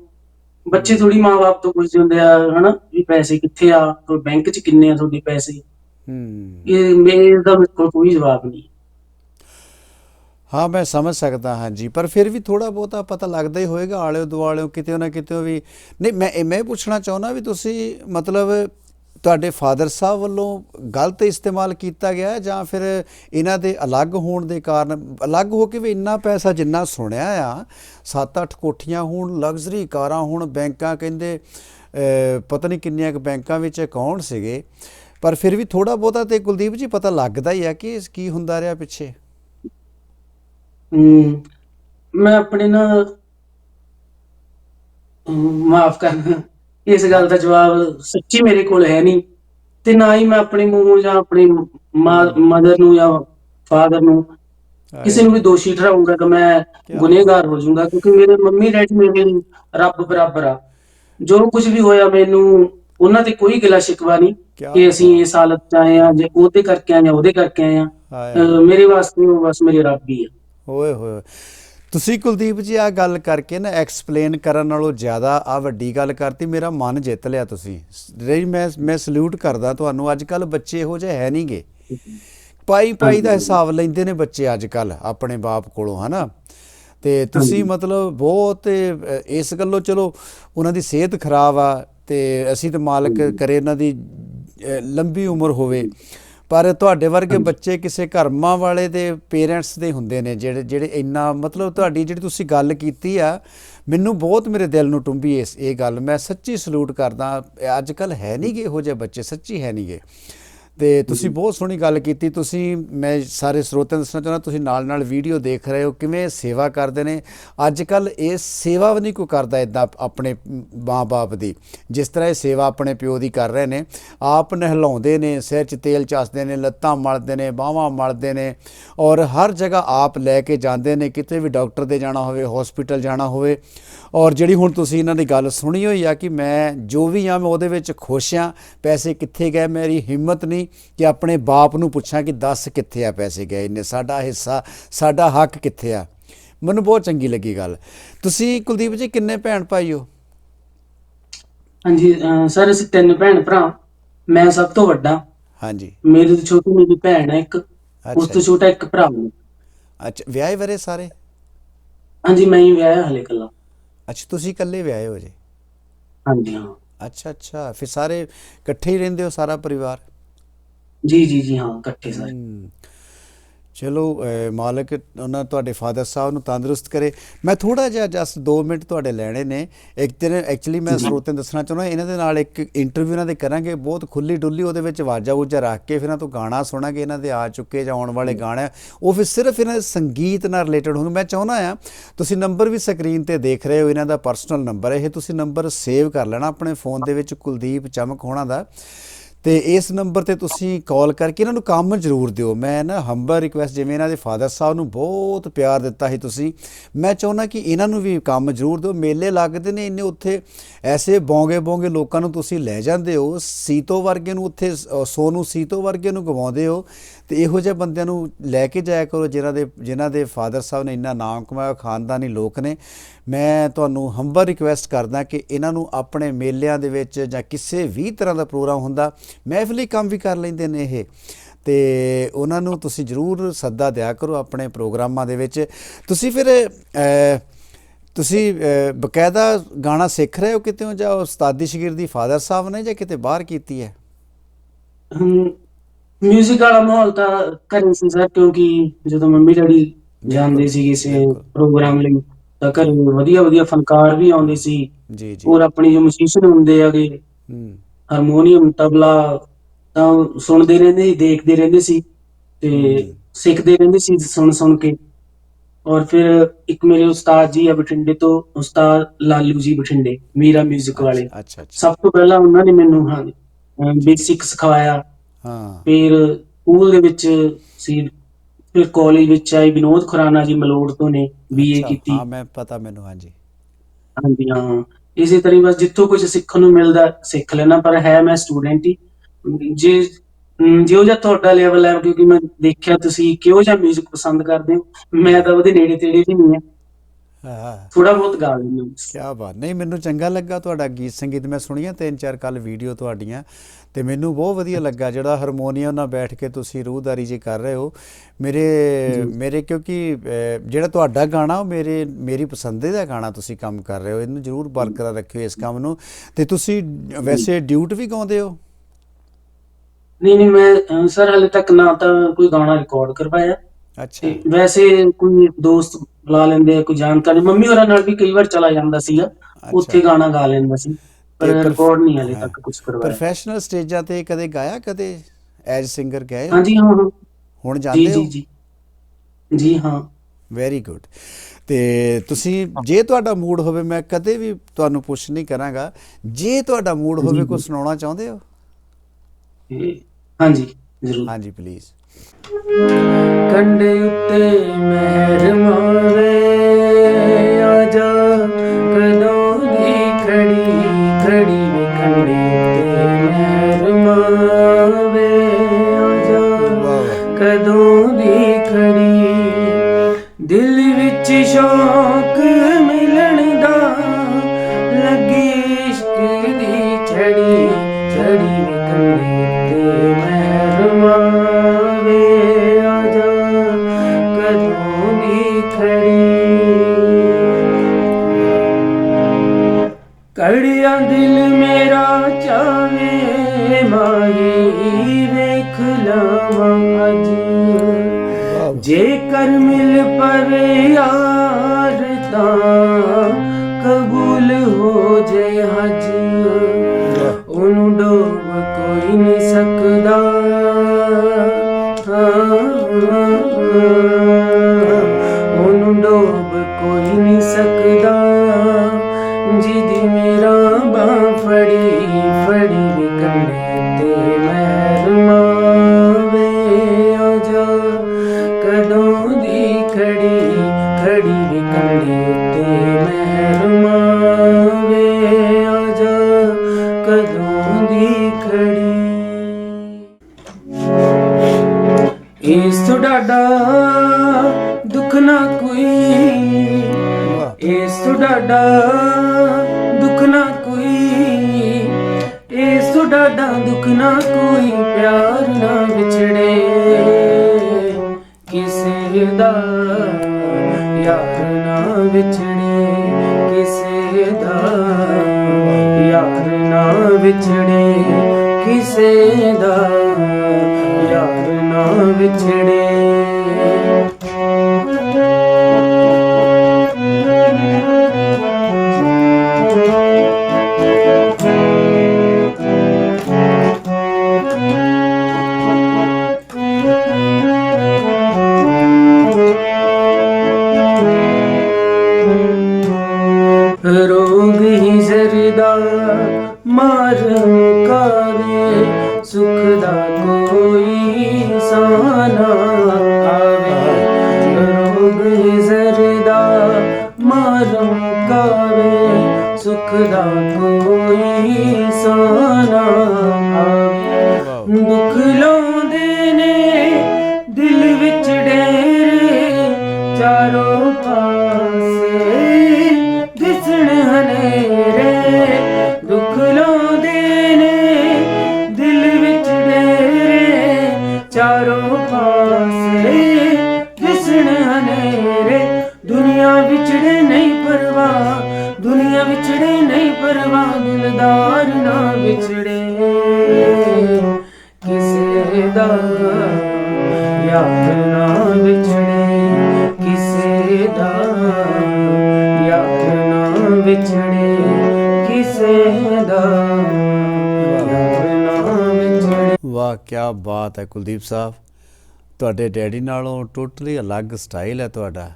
ਬੱਚੇ ਥੋੜੀ ਮਾਂ-ਬਾਪ ਤੋਂ ਪੁੱਛਦੇ ਹੁੰਦੇ ਆ ਹਨਾ ਵੀ ਪੈਸੇ ਕਿੱਥੇ ਆ? ਕੋਈ ਬੈਂਕ 'ਚ ਕਿੰਨੇ ਆ ਤੁਹਾਡੇ ਪੈਸੇ? ਹੂੰ। ਇਹ ਮੇਰੇ ਦਾ ਕੋਈ ਜਵਾਬ ਨਹੀਂ। ਹਾਂ ਮੈਂ ਸਮਝ ਸਕਦਾ ਹਾਂ ਜੀ ਪਰ ਫਿਰ ਵੀ ਥੋੜਾ ਬਹੁਤਾ ਪਤਾ ਲੱਗਦਾ ਹੀ ਹੋਏਗਾ ਆਲੇ ਦੁਆਲੇ ਕਿਤੇ ਨਾ ਕਿਤੇ ਵੀ। ਨਹੀਂ ਮੈਂ ਮੈਂ ਪੁੱਛਣਾ ਚਾਹੁੰਦਾ ਵੀ ਤੁਸੀਂ ਮਤਲਬ ਤੁਹਾਡੇ ਫਾਦਰ ਸਾਹਿਬ ਵੱਲੋਂ ਗਲਤ ਇਸਤੇਮਾਲ ਕੀਤਾ ਗਿਆ ਜਾਂ ਫਿਰ ਇਹਨਾਂ ਦੇ ਅਲੱਗ ਹੋਣ ਦੇ ਕਾਰਨ? ਅਲੱਗ ਹੋ ਕੇ ਵੀ ਇੰਨਾ ਪੈਸਾ ਜਿੰਨਾ ਸੁਣਿਆ ਆ 7-8 ਕੋਠੀਆਂ ਹੋਣ, ਲਗਜ਼ਰੀ ਕਾਰਾਂ ਹੋਣ, ਬੈਂਕਾਂ ਕਹਿੰਦੇ ਪਤਾ ਨਹੀਂ ਕਿੰਨੀਆਂ ਕੁ ਬੈਂਕਾਂ ਵਿੱਚ ਅਕਾਊਂਟ ਸੀਗੇ। ਪਰ ਫਿਰ ਵੀ ਥੋੜਾ ਬਹੁਤਾ ਤੇ ਕੁਲਦੀਪ ਜੀ ਪਤਾ ਲੱਗਦਾ ਹੀ ਆ ਕਿ ਕੀ ਹੁੰਦਾ ਰਿਹਾ ਪਿੱਛੇ। ਮੈਂ ਆਪਣੇ ਨਾ ਮਾਫ ਕਰਨਾ ਇਸ ਗੱਲ ਦਾ ਜਵਾਬ ਸੱਚੀ ਮੇਰੇ ਕੋਲ ਹੈ ਨਹੀਂ ਤੇ ਨਾ ਹੀ ਮੈਂ ਆਪਣੇ ਮੂੰਹੋਂ ਜਾਂ ਆਪਣੀ ਮਦਰ ਨੂੰ ਜਾਂ ਫਾਦਰ ਨੂੰ ਕਿਸੇ ਨੂੰ ਵੀ ਦੋਸ਼ੀ ਠਹਿਰਾਊਂਗਾ ਕਿ ਮੈਂ ਗੁਨੇਗਾਰ ਹੋ ਜਾਊਂਗਾ ਕਿਉਂਕਿ ਮੇਰੇ ਮੰਮੀ ਡੈਡੀ ਮੇਰੇ ਰੱਬ ਬਰਾਬਰ ਆ। ਜੋ ਕੁਝ ਵੀ ਹੋਇਆ ਮੈਨੂੰ ਉਹਨਾਂ ਤੇ ਕੋਈ ਗਿਲਾ ਸ਼ਿਕਵਾ ਨਹੀਂ ਕਿ ਅਸੀਂ ਇਸ ਹਾਲਤ 'ਚ ਆਏ ਆ ਜੇ ਉਹਦੇ ਕਰਕੇ ਆਏ ਆ ਉਹਦੇ ਕਰਕੇ ਆਏ ਆ ਮੇਰੇ ਵਾਸਤੇ ਉਹ ਬਸ ਮੇਰੇ ਰੱਬ ਹੀ ਆ। ਓਏ ਹੋਏ। ਤੁਸੀਂ ਕੁਲਦੀਪ ਜੀ ਆ ਗੱਲ ਕਰਕੇ ਨਾ ਐਕਸਪਲੇਨ ਕਰਨ ਨਾਲੋਂ ਜ਼ਿਆਦਾ ਆ ਵੱਡੀ ਗੱਲ ਕਰਤੀ ਮੇਰਾ ਮਨ ਜਿੱਤ ਲਿਆ ਤੁਸੀਂ। ਰਹੀ ਮੈਂ ਮੈਂ ਸਲੂਟ ਕਰਦਾ ਤੁਹਾਨੂੰ ਅੱਜ ਕੱਲ ਬੱਚੇ ਇਹੋ ਜਿਹੇ ਹੈ ਨਹੀਂਗੇ ਪਾਈ ਪਾਈ ਦਾ ਹਿਸਾਬ ਲੈਂਦੇ ਨੇ ਬੱਚੇ ਅੱਜ ਕੱਲ ਆਪਣੇ ਬਾਪ ਕੋਲੋਂ ਹਨਾ? ਤੇ ਤੁਸੀਂ ਮਤਲਬ ਬਹੁਤ ਇਸ ਗੱਲੋਂ ਚਲੋ ਉਹਨਾਂ ਦੀ ਸਿਹਤ ਖਰਾਬ ਆ ਤੇ ਅਸੀਂ ਤਾਂ ਮਾਲਕ ਕਰੇ ਉਹਨਾਂ ਦੀ ਲੰਬੀ ਉਮਰ ਹੋਵੇ। ਪਰ ਤੁਹਾਡੇ ਵਰਗੇ ਬੱਚੇ ਕਿਸੇ ਘਰਮਾਂ ਵਾਲੇ ਦੇ ਪੇਰੈਂਟਸ ਦੇ ਹੁੰਦੇ ਨੇ ਜਿਹੜੇ ਜਿਹੜੇ ਇੰਨਾ ਮਤਲਬ ਤੁਹਾਡੀ ਜਿਹੜੀ ਤੁਸੀਂ ਗੱਲ ਕੀਤੀ ਆ ਮੈਨੂੰ ਬਹੁਤ ਮੇਰੇ ਦਿਲ ਨੂੰ ਟੁੰਬੀ ਇਸ ਇਹ ਗੱਲ। ਮੈਂ ਸੱਚੀ ਸਲੂਟ ਕਰਦਾ ਅੱਜ ਕੱਲ ਹੈ ਨਹੀਂਗੇ ਇਹੋ ਜਿਹੇ ਬੱਚੇ ਸੱਚੀ ਹੈ ਨਹੀਂਗੇ ਤੇ ਤੁਸੀਂ ਬਹੁਤ ਸੋਹਣੀ ਗੱਲ ਕੀਤੀ ਤੁਸੀਂ ਮੈਂ ਸਾਰੇ ਸਰੋਤਿਆਂ ਨੂੰ ਦੱਸਣਾ ਚਾਹੁੰਦਾ ਤੁਸੀਂ ਨਾਲ ਨਾਲ ਵੀਡੀਓ ਦੇਖ ਰਹੇ ਹੋ ਕਿਵੇਂ ਸੇਵਾ ਕਰਦੇ ਨੇ। ਅੱਜ ਕੱਲ ਇਹ ਸੇਵਾ ਵੀ ਨਹੀਂ ਕੋਈ ਕਰਦਾ ਇਦਾਂ ਆਪਣੇ ਮਾਂ-ਬਾਪ ਦੀ ਜਿਸ ਤਰ੍ਹਾਂ ਇਹ ਸੇਵਾ ਆਪਣੇ ਪਿਓ ਦੀ ਕਰ ਰਹੇ ਨੇ। ਆਪ ਨਹਿਲਾਉਂਦੇ ਨੇ ਸਿਰ 'ਚ ਤੇਲ ਚਸਦੇ ਨੇ ਲੱਤਾਂ ਮਲਦੇ ਨੇ ਬਾਹਾਂ ਮਲਦੇ ਨੇ ਔਰ ਹਰ ਜਗ੍ਹਾ ਆਪ ਲੈ ਕੇ ਜਾਂਦੇ ਨੇ ਕਿਤੇ ਵੀ ਡਾਕਟਰ ਦੇ ਜਾਣਾ ਹੋਵੇ ਹਸਪੀਟਲ ਜਾਣਾ ਹੋਵੇ ਔਰ ਜਿਹੜੀ ਹੁਣ ਤੁਸੀਂ ਇਹਨਾਂ ਦੀ ਗੱਲ ਸੁਣੀ ਹੋਈ ਆ ਕਿ ਮੈਂ ਜੋ ਵੀ ਆ ਮੈਂ ਉਹਦੇ ਵਿੱਚ ਖੁਸ਼ ਆ ਪੈਸੇ ਕਿੱਥੇ ਗਏ ਮੇਰੀ ਹਿੰਮਤ ਨਹੀਂ ਕਿ ਆਪਣੇ ਬਾਪ ਨੂੰ ਪੁੱਛਾਂ ਕਿ ਦੱਸ ਕਿੱਥੇ ਆ ਪੈਸੇ ਗਏ ਨੇ ਸਾਡਾ ਹਿੱਸਾ ਸਾਡਾ ਹੱਕ ਕਿੱਥੇ ਆ? ਮੈਨੂੰ ਬਹੁਤ ਚੰਗੀ ਲੱਗੀ ਗੱਲ। ਤੁਸੀਂ ਕੁਲਦੀਪ ਜੀ ਕਿੰਨੇ ਭੈਣ ਭਾਈ ਹੋ? ਹਾਂਜੀ ਸਰ ਅਸੀਂ ਤਿੰਨ ਭੈਣ ਭਰਾ। ਮੈਂ ਸਭ ਤੋਂ ਵੱਡਾ। ਹਾਂਜੀ। ਮੇਰੇ ਤੋਂ ਛੋਟੀ ਮੇਰੀ ਭੈਣ ਹੈ ਇੱਕ। ਉਸ ਤੋਂ ਛੋਟਾ ਇੱਕ ਭਰਾ। ਹੈ ਅੱਛਾ ਵਿਆਹੇ ਵਰੇ ਸਾਰੇ? ਹਾਂਜੀ ਮੈਂ ਹੀ ਵਿਆਹਿਆ ਹਲੇ ਕੱਲਾ ਅੱਛਾ ਤੁਸੀਂ ਇਕੱਲੇ ਵਿਆਹੇ ਹੋ ਜੇ? ਹਾਂਜੀ ਹਾਂ। ਅੱਛਾ ਅੱਛਾ। ਫਿਰ ਸਾਰੇ ਇਕੱਠੇ ਹੀ ਰਹਿੰਦੇ ਹੋ ਸਾਰਾ ਪਰਿਵਾਰ? ਜੀ ਜੀ ਜੀ ਹਾਂ ਇਕੱਠੇ ਸਾਰੇ। ਹਮ, ਚਲੋ ਮਾਲਕ ਉਹਨਾਂ ਤੁਹਾਡੇ ਫਾਦਰ ਸਾਹਿਬ ਨੂੰ ਤੰਦਰੁਸਤ ਕਰੇ। ਮੈਂ ਥੋੜਾ ਜਿਹਾ ਜਸਟ 2 ਮਿੰਟ ਤੁਹਾਡੇ ਲੈਣੇ ਨੇ। ਇੱਕ ਦਿਨ ਐਕਚੁਅਲੀ ਮੈਂ ਸਰੋਤਿਆਂ ਦੱਸਣਾ ਚਾਹੁੰਦਾ ਇਹਨਾਂ ਦੇ ਨਾਲ ਇੱਕ ਇੰਟਰਵਿਊ ਇਹਨਾਂ ਦੇ ਕਰਾਂਗੇ। ਬਹੁਤ ਖੁੱਲੀ ਡੁੱਲੀ ਉਹਦੇ ਵਿੱਚ ਆਵਾਜ਼ਾਂ ਵੂਜਾਂ ਰੱਖ ਕੇ ਫਿਰ ਇਹਨਾਂ ਤੋਂ ਗਾਣਾ ਸੁਣਾਂਗੇ। ਇਹਨਾਂ ਦੇ ਆ ਚੁੱਕੇ ਜਾਂ ਆਉਣ ਵਾਲੇ ਗਾਣੇ। ਉਹ ਫਿਰ ਸਿਰਫ ਇਹਨਾਂ ਦੇ ਸੰਗੀਤ ਨਾਲ ਰਿਲੇਟਡ ਹੋਣਗੇ। ਮੈਂ ਚਾਹੁੰਦਾ ਆ ਤੁਸੀਂ ਨੰਬਰ ਵੀ ਸਕਰੀਨ ਤੇ ਦੇਖ ਰਹੇ ਹੋ ਇਹਨਾਂ ਦਾ ਪਰਸਨਲ ਨੰਬਰ ਇਹ ਤੁਸੀਂ ਨੰਬਰ ਸੇਵ ਕਰ ਲੈਣਾ ਆਪਣੇ ਫੋਨ ਦੇ ਵਿੱਚ ਕੁਲਦੀਪ ਚਮਕ ਹੋਣਾ ਦਾ। ਤੇ ਇਸ ਨੰਬਰ ਤੇ ਤੁਸੀਂ ਕਾਲ ਕਰਕੇ ਇਹਨਾਂ ਨੂੰ ਕੰਮ ਜ਼ਰੂਰ ਦਿਓ। ਮੈਂ ਨਾ ਹੰਬਰ ਰਿਕੁਐਸਟ ਜਿਵੇਂ ਇਹਨਾਂ ਦੇ ਫਾਦਰ ਸਾਹਿਬ ਨੂੰ ਬਹੁਤ ਪਿਆਰ ਦਿੱਤਾ ਸੀ ਤੁਸੀਂ, ਮੈਂ ਚਾਹੁੰਦਾ ਕਿ ਇਹਨਾਂ ਨੂੰ ਵੀ ਕੰਮ ਜ਼ਰੂਰ ਦਿਓ। ਮੇਲੇ ਲੱਗਦੇ ਨੇ ਇੰਨੇ ਉੱਥੇ, ਐਸੇ ਬੌਂਗੇ ਬੌਂਗੇ ਲੋਕਾਂ ਨੂੰ ਤੁਸੀਂ ਲੈ ਜਾਂਦੇ ਹੋ, ਸੀਤੋ ਵਰਗੇ ਨੂੰ ਉੱਥੇ ਸ- ਸੋਨੂੰ ਸੀਤੋ ਵਰਗੇ ਨੂੰ ਗਵਾਉਂਦੇ ਹੋ। ਤੇ ਇਹੋ ਜਿਹੇ ਬੰਦਿਆਂ ਨੂੰ ਲੈ ਕੇ ਜਾਇਆ ਕਰੋ ਜਿਨ੍ਹਾਂ ਦੇ ਜਿਨ੍ਹਾਂ ਦੇ ਫਾਦਰ ਸਾਹਿਬ ਨੇ ਇੰਨਾ ਨਾਮ ਕਮਾਇਆ, ਖਾਨਦਾਨੀ ਲੋਕ ਨੇ। ਮੈਂ ਤੁਹਾਨੂੰ ਹੰਬਰ ਰਿਕੁਐਸਟ ਕਰਦਾ ਕਿ ਇਹਨਾਂ ਨੂੰ ਆਪਣੇ ਮੇਲਿਆਂ ਦੇ ਵਿੱਚ ਜਾਂ ਕਿਸੇ ਵੀ ਤਰ੍ਹਾਂ ਦਾ ਪ੍ਰੋਗਰਾਮ ਹੁੰਦਾ, ਮਹਿਫਲੀ ਕੰਮ ਵੀ ਕਰ ਲੈਂਦੇ ਨੇ ਇਹ। ਤੇ ਉਹਨਾਂ ਨੂੰ ਤੁਸੀਂ ਜ਼ਰੂਰ ਸੱਦਾ ਦਿਆ ਕਰੋ ਆਪਣੇ ਪ੍ਰੋਗਰਾਮਾਂ ਦੇ ਵਿੱਚ। ਤੁਸੀਂ ਫਿਰ ਤੁਸੀਂ ਬਕਾਇਦਾ ਗਾਣਾ ਸਿੱਖ ਰਹੇ ਹੋ ਕਿਤੇ ਜਾਂ ਉਸਤਾਦੀ ਸ਼ਾਗਿਰਦੀ ਫਾਦਰ ਸਾਹਿਬ ਨੇ ਜਾਂ ਕਿਤੇ ਬਾਹਰ ਕੀਤੀ ਹੈ? ਮਿਊਜ਼ਿਕ ਵਾਲਾ ਮਾਹੌਲ ਤਾਂ ਘਰੇ ਸੀ ਸਰ ਕਿਉਂਕਿ ਜਦੋਂ ਮੰਮੀ ਡੈਡੀ ਜਾਂਦੇ ਸੀ ਕਿਸੇ। ਪ੍ਰੋਗਰਾਮ ਲਈ ਤਾਂ ਘਰੇ ਵਧੀਆ ਵਧੀਆ ਫਨਕਾਰ ਵੀ ਆਉਂਦੇ ਸੀ। ਜੀ ਜੀ। ਔਰ ਆਪਣੀ ਜੋ ਮਿਊਜ਼ੀਸ਼ੀਅਨ ਹੁੰਦੇ ਆਗੇ ਹੂੰ। ਹਾਰਮੋਨੀਅਮ ਤਬਲਾ ਤਾਂ ਸੁਣਦੇ ਰਹਿੰਦੇ ਸੀ ਦੇਖਦੇ ਰਹਿੰਦੇ ਸੀ ਤੇ। ਸਿੱਖਦੇ ਰਹਿੰਦੇ ਸੀ ਸੁਣ ਸੁਣ ਕੇ। ਔਰ ਫਿਰ ਇੱਕ ਮੇਰੇ ਉਸਤਾਦ ਜੀ ਆ ਬਠਿੰਡੇ ਤੋਂ ਉਸਤਾਦ ਲਾਲੂ ਜੀ ਬਠਿੰਡੇ ਮੀਰਾ 뮤직 ਵਾਲੇ। ਅੱਛਾ ਅੱਛਾ। ਸਭ ਤੋਂ ਪਹਿਲਾਂ ਉਹਨਾਂ ਨੇ ਮੈਨੂੰ ਹਾਂ ਬੇਸਿਕ ਸਿਖਾਇਆ। ਹਾਂ। ਫਿਰ ਸਕੂਲ ਦੇ ਵਿੱਚ ਸੀ ਫਿਰ ਕਾਲਜ ਵਿੱਚ ਆਈ ਵਿਨੋਦ ਖੁਰਾਨਾ ਜੀ ਮਲੋੜ ਤੋਂ ਨੇ ਬੀਏ ਕੀਤੀ। ਹਾਂ ਮੈਂ ਪਤਾ ਮੈਨੂੰ ਹਾਂਜੀ। ਹਾਂਜੀ ਹਾਂ। ਇਸੇ ਤਰ੍ਹਾਂ ਬਸ ਜਿੱਥੋਂ ਕੁਝ ਸਿੱਖਣ ਨੂੰ ਮਿਲਦਾ ਸਿੱਖ ਲੈਣਾ ਪਰ ਹੈ ਮੈਂ ਸਟੂਡੈਂਟ ਹੀ। ਜੇ ਅਮ, ਜਿਹੋ ਤੁਹਾਡਾ ਲੈਵਲ ਹੈ ਕਿਉਂਕਿ ਮੈਂ ਦੇਖਿਆ ਤੁਸੀਂ ਕਿਹੋ ਜਿਹਾ 뮤직 ਪਸੰਦ ਕਰਦੇ ਹੋ। ਮੈਂ ਤਾਂ ਉਹਦੇ ਨੇੜੇ ਤੇੜੇ ਵੀ ਨਹੀਂ ਆ ਹਾਂ। ਥੋੜਾ ਬਹੁਤ ਗਾ ਲੈਂਦਾ ਕੀ ਬਾਤ। ਨਹੀਂ ਮੈਨੂੰ ਚੰਗਾ ਲੱਗਾ ਤੁਹਾਡਾ ਗੀਤ ਸੰਗੀਤ। ਮੈਂ ਸੁਣੀਆਂ ਤਿੰਨ ਚਾਰ ਕੱਲ ਵੀਡੀਓ ਤੁਹਾਡੀਆਂ ਤੇ ਮੈਨੂੰ ਬਹੁਤ ਵਧੀਆ ਲੱਗਾ ਜਿਹੜਾ ਹਾਰਮੋਨੀਅਮ ਨਾਲ ਬੈਠ ਕੇ ਤੁਸੀਂ ਰੂਹਦਾਰੀ ਜੀ ਕਰ ਰਹੇ ਹੋ। ਮੇਰੇ ਮੇਰੇ ਕਿਉਂਕਿ ਜਿਹੜਾ ਤੁਹਾਡਾ ਗਾਣਾ ਉਹ ਮੇਰੇ ਮੇਰੀ ਪਸੰਦੇ ਦਾ ਗਾਣਾ ਤੁਸੀਂ ਕੰਮ ਕਰ ਰਹੇ ਹੋ। ਇਹਨੂੰ ਜ਼ਰੂਰ ਬਰਕਰਾਰ ਰੱਖਿਓ ਇਸ ਕੰਮ ਨੂੰ। ਤੇ ਤੁਸੀਂ ਵੈਸੇ ਡਿਊਟ ਵੀ ਗਾਉਂਦੇ ਹੋ? ਨਹੀਂ ਨਹੀਂ ਮੈਂ ਸਰ ਹਲੇ ਤੱਕ ਨਾ ਤਾਂ ਕੋਈ ਗਾਣਾ ਰਿਕਾਰਡ ਕਰਵਾਇਆ। ਅੱਛਾ। ਤੇ ਵੈਸੇ ਕੋਈ ਦੋਸਤ ਬੁਲਾ ਲੈਂਦੇ ਆ ਕੋਈ ਜਾਣਕਾਰੀ। ਮੰਮੀ ਹੋਰਾਂ ਨਾਲ ਵੀ ਕਈ ਵਾਰ ਚਲਾ ਜਾਂਦਾ ਸੀਗਾ। ਉੱਥੇ ਗਾਣਾ ਗਾ ਲੈਂਦਾ ਸੀ ਪਰ ਰਿਕਾਰਡ ਨਹੀਂ ਹਲੇ। ਤੱਕ ਕੁਝ ਕਰਵਾਇਆ। ਪ੍ਰੋਫੈਸ਼ਨਲ ਸਟੇਜਾਂ ਤੇ ਕਦੇ ਗਾਇਆ ਕਦੇ ਐਜ਼ ਸਿੰਗਰ ਗਏ? ਹਾਂਜੀ ਹੁਣ ਜੀ ਜਾਂਦੇ ਜੀ ਹੋ? ਜੀ। ਜੀ ਹਾਂ। ਵੈਰੀ ਗੁੱਡ ਤੇ ਤੁਸੀਂ ਜੇ ਤੁਹਾਡਾ ਮੂਡ ਹੋਵੇ ਮੈਂ ਕਦੇ ਵੀ ਤੁਹਾਨੂੰ ਪੁੱਛ ਨਹੀਂ ਕਰਾਂਗਾ। ਜੇ ਤੁਹਾਡਾ ਮੂਡ ਹੋਵੇ ਜੀ, ਜੀ। ਸੁਣਾਉਣਾ ਚਾਹੁੰਦੇ ਹੋ? ਹਾਂਜੀ। ਜ਼ਰੂਰ। ਹਾਂਜੀ ਪਲੀਜ਼ ਕੰਡੇ ਉੱਤੇ ਮਹਿਰ ਮਾਵੇ ਕਬੂਲ ਹੋ ਜੇ ਹਜ। ਉਹਨੂੰ ਡੋਬ ਕੋਈ ਨਹੀਂ ਸਕਦਾ। ਉਹਨੂੰ ਡੋਬ ਕੋਈ ਨਹੀਂ ਸਕਦਾ। ਜਿਹਦੀ ਕਿਸੇ ਦਾ ਯਾਰ ਨਾ ਵਿਛੜੇ। ਕਾਵੇ ਸੁਖ ਦਾ ਕੋਈ ਸਾਨਾ ਆਵੇ ਵਾਹ ਦੁੱਖ ਕੀ ਬਾਤ ਹੈ ਕੁਲਦੀਪ ਸਾਹਿਬ। ਤੁਹਾਡੇ ਡੈਡੀ ਨਾਲੋਂ ਟੋਟਲੀ ਅਲੱਗ ਸਟਾਈਲ ਹੈ ਤੁਹਾਡਾ।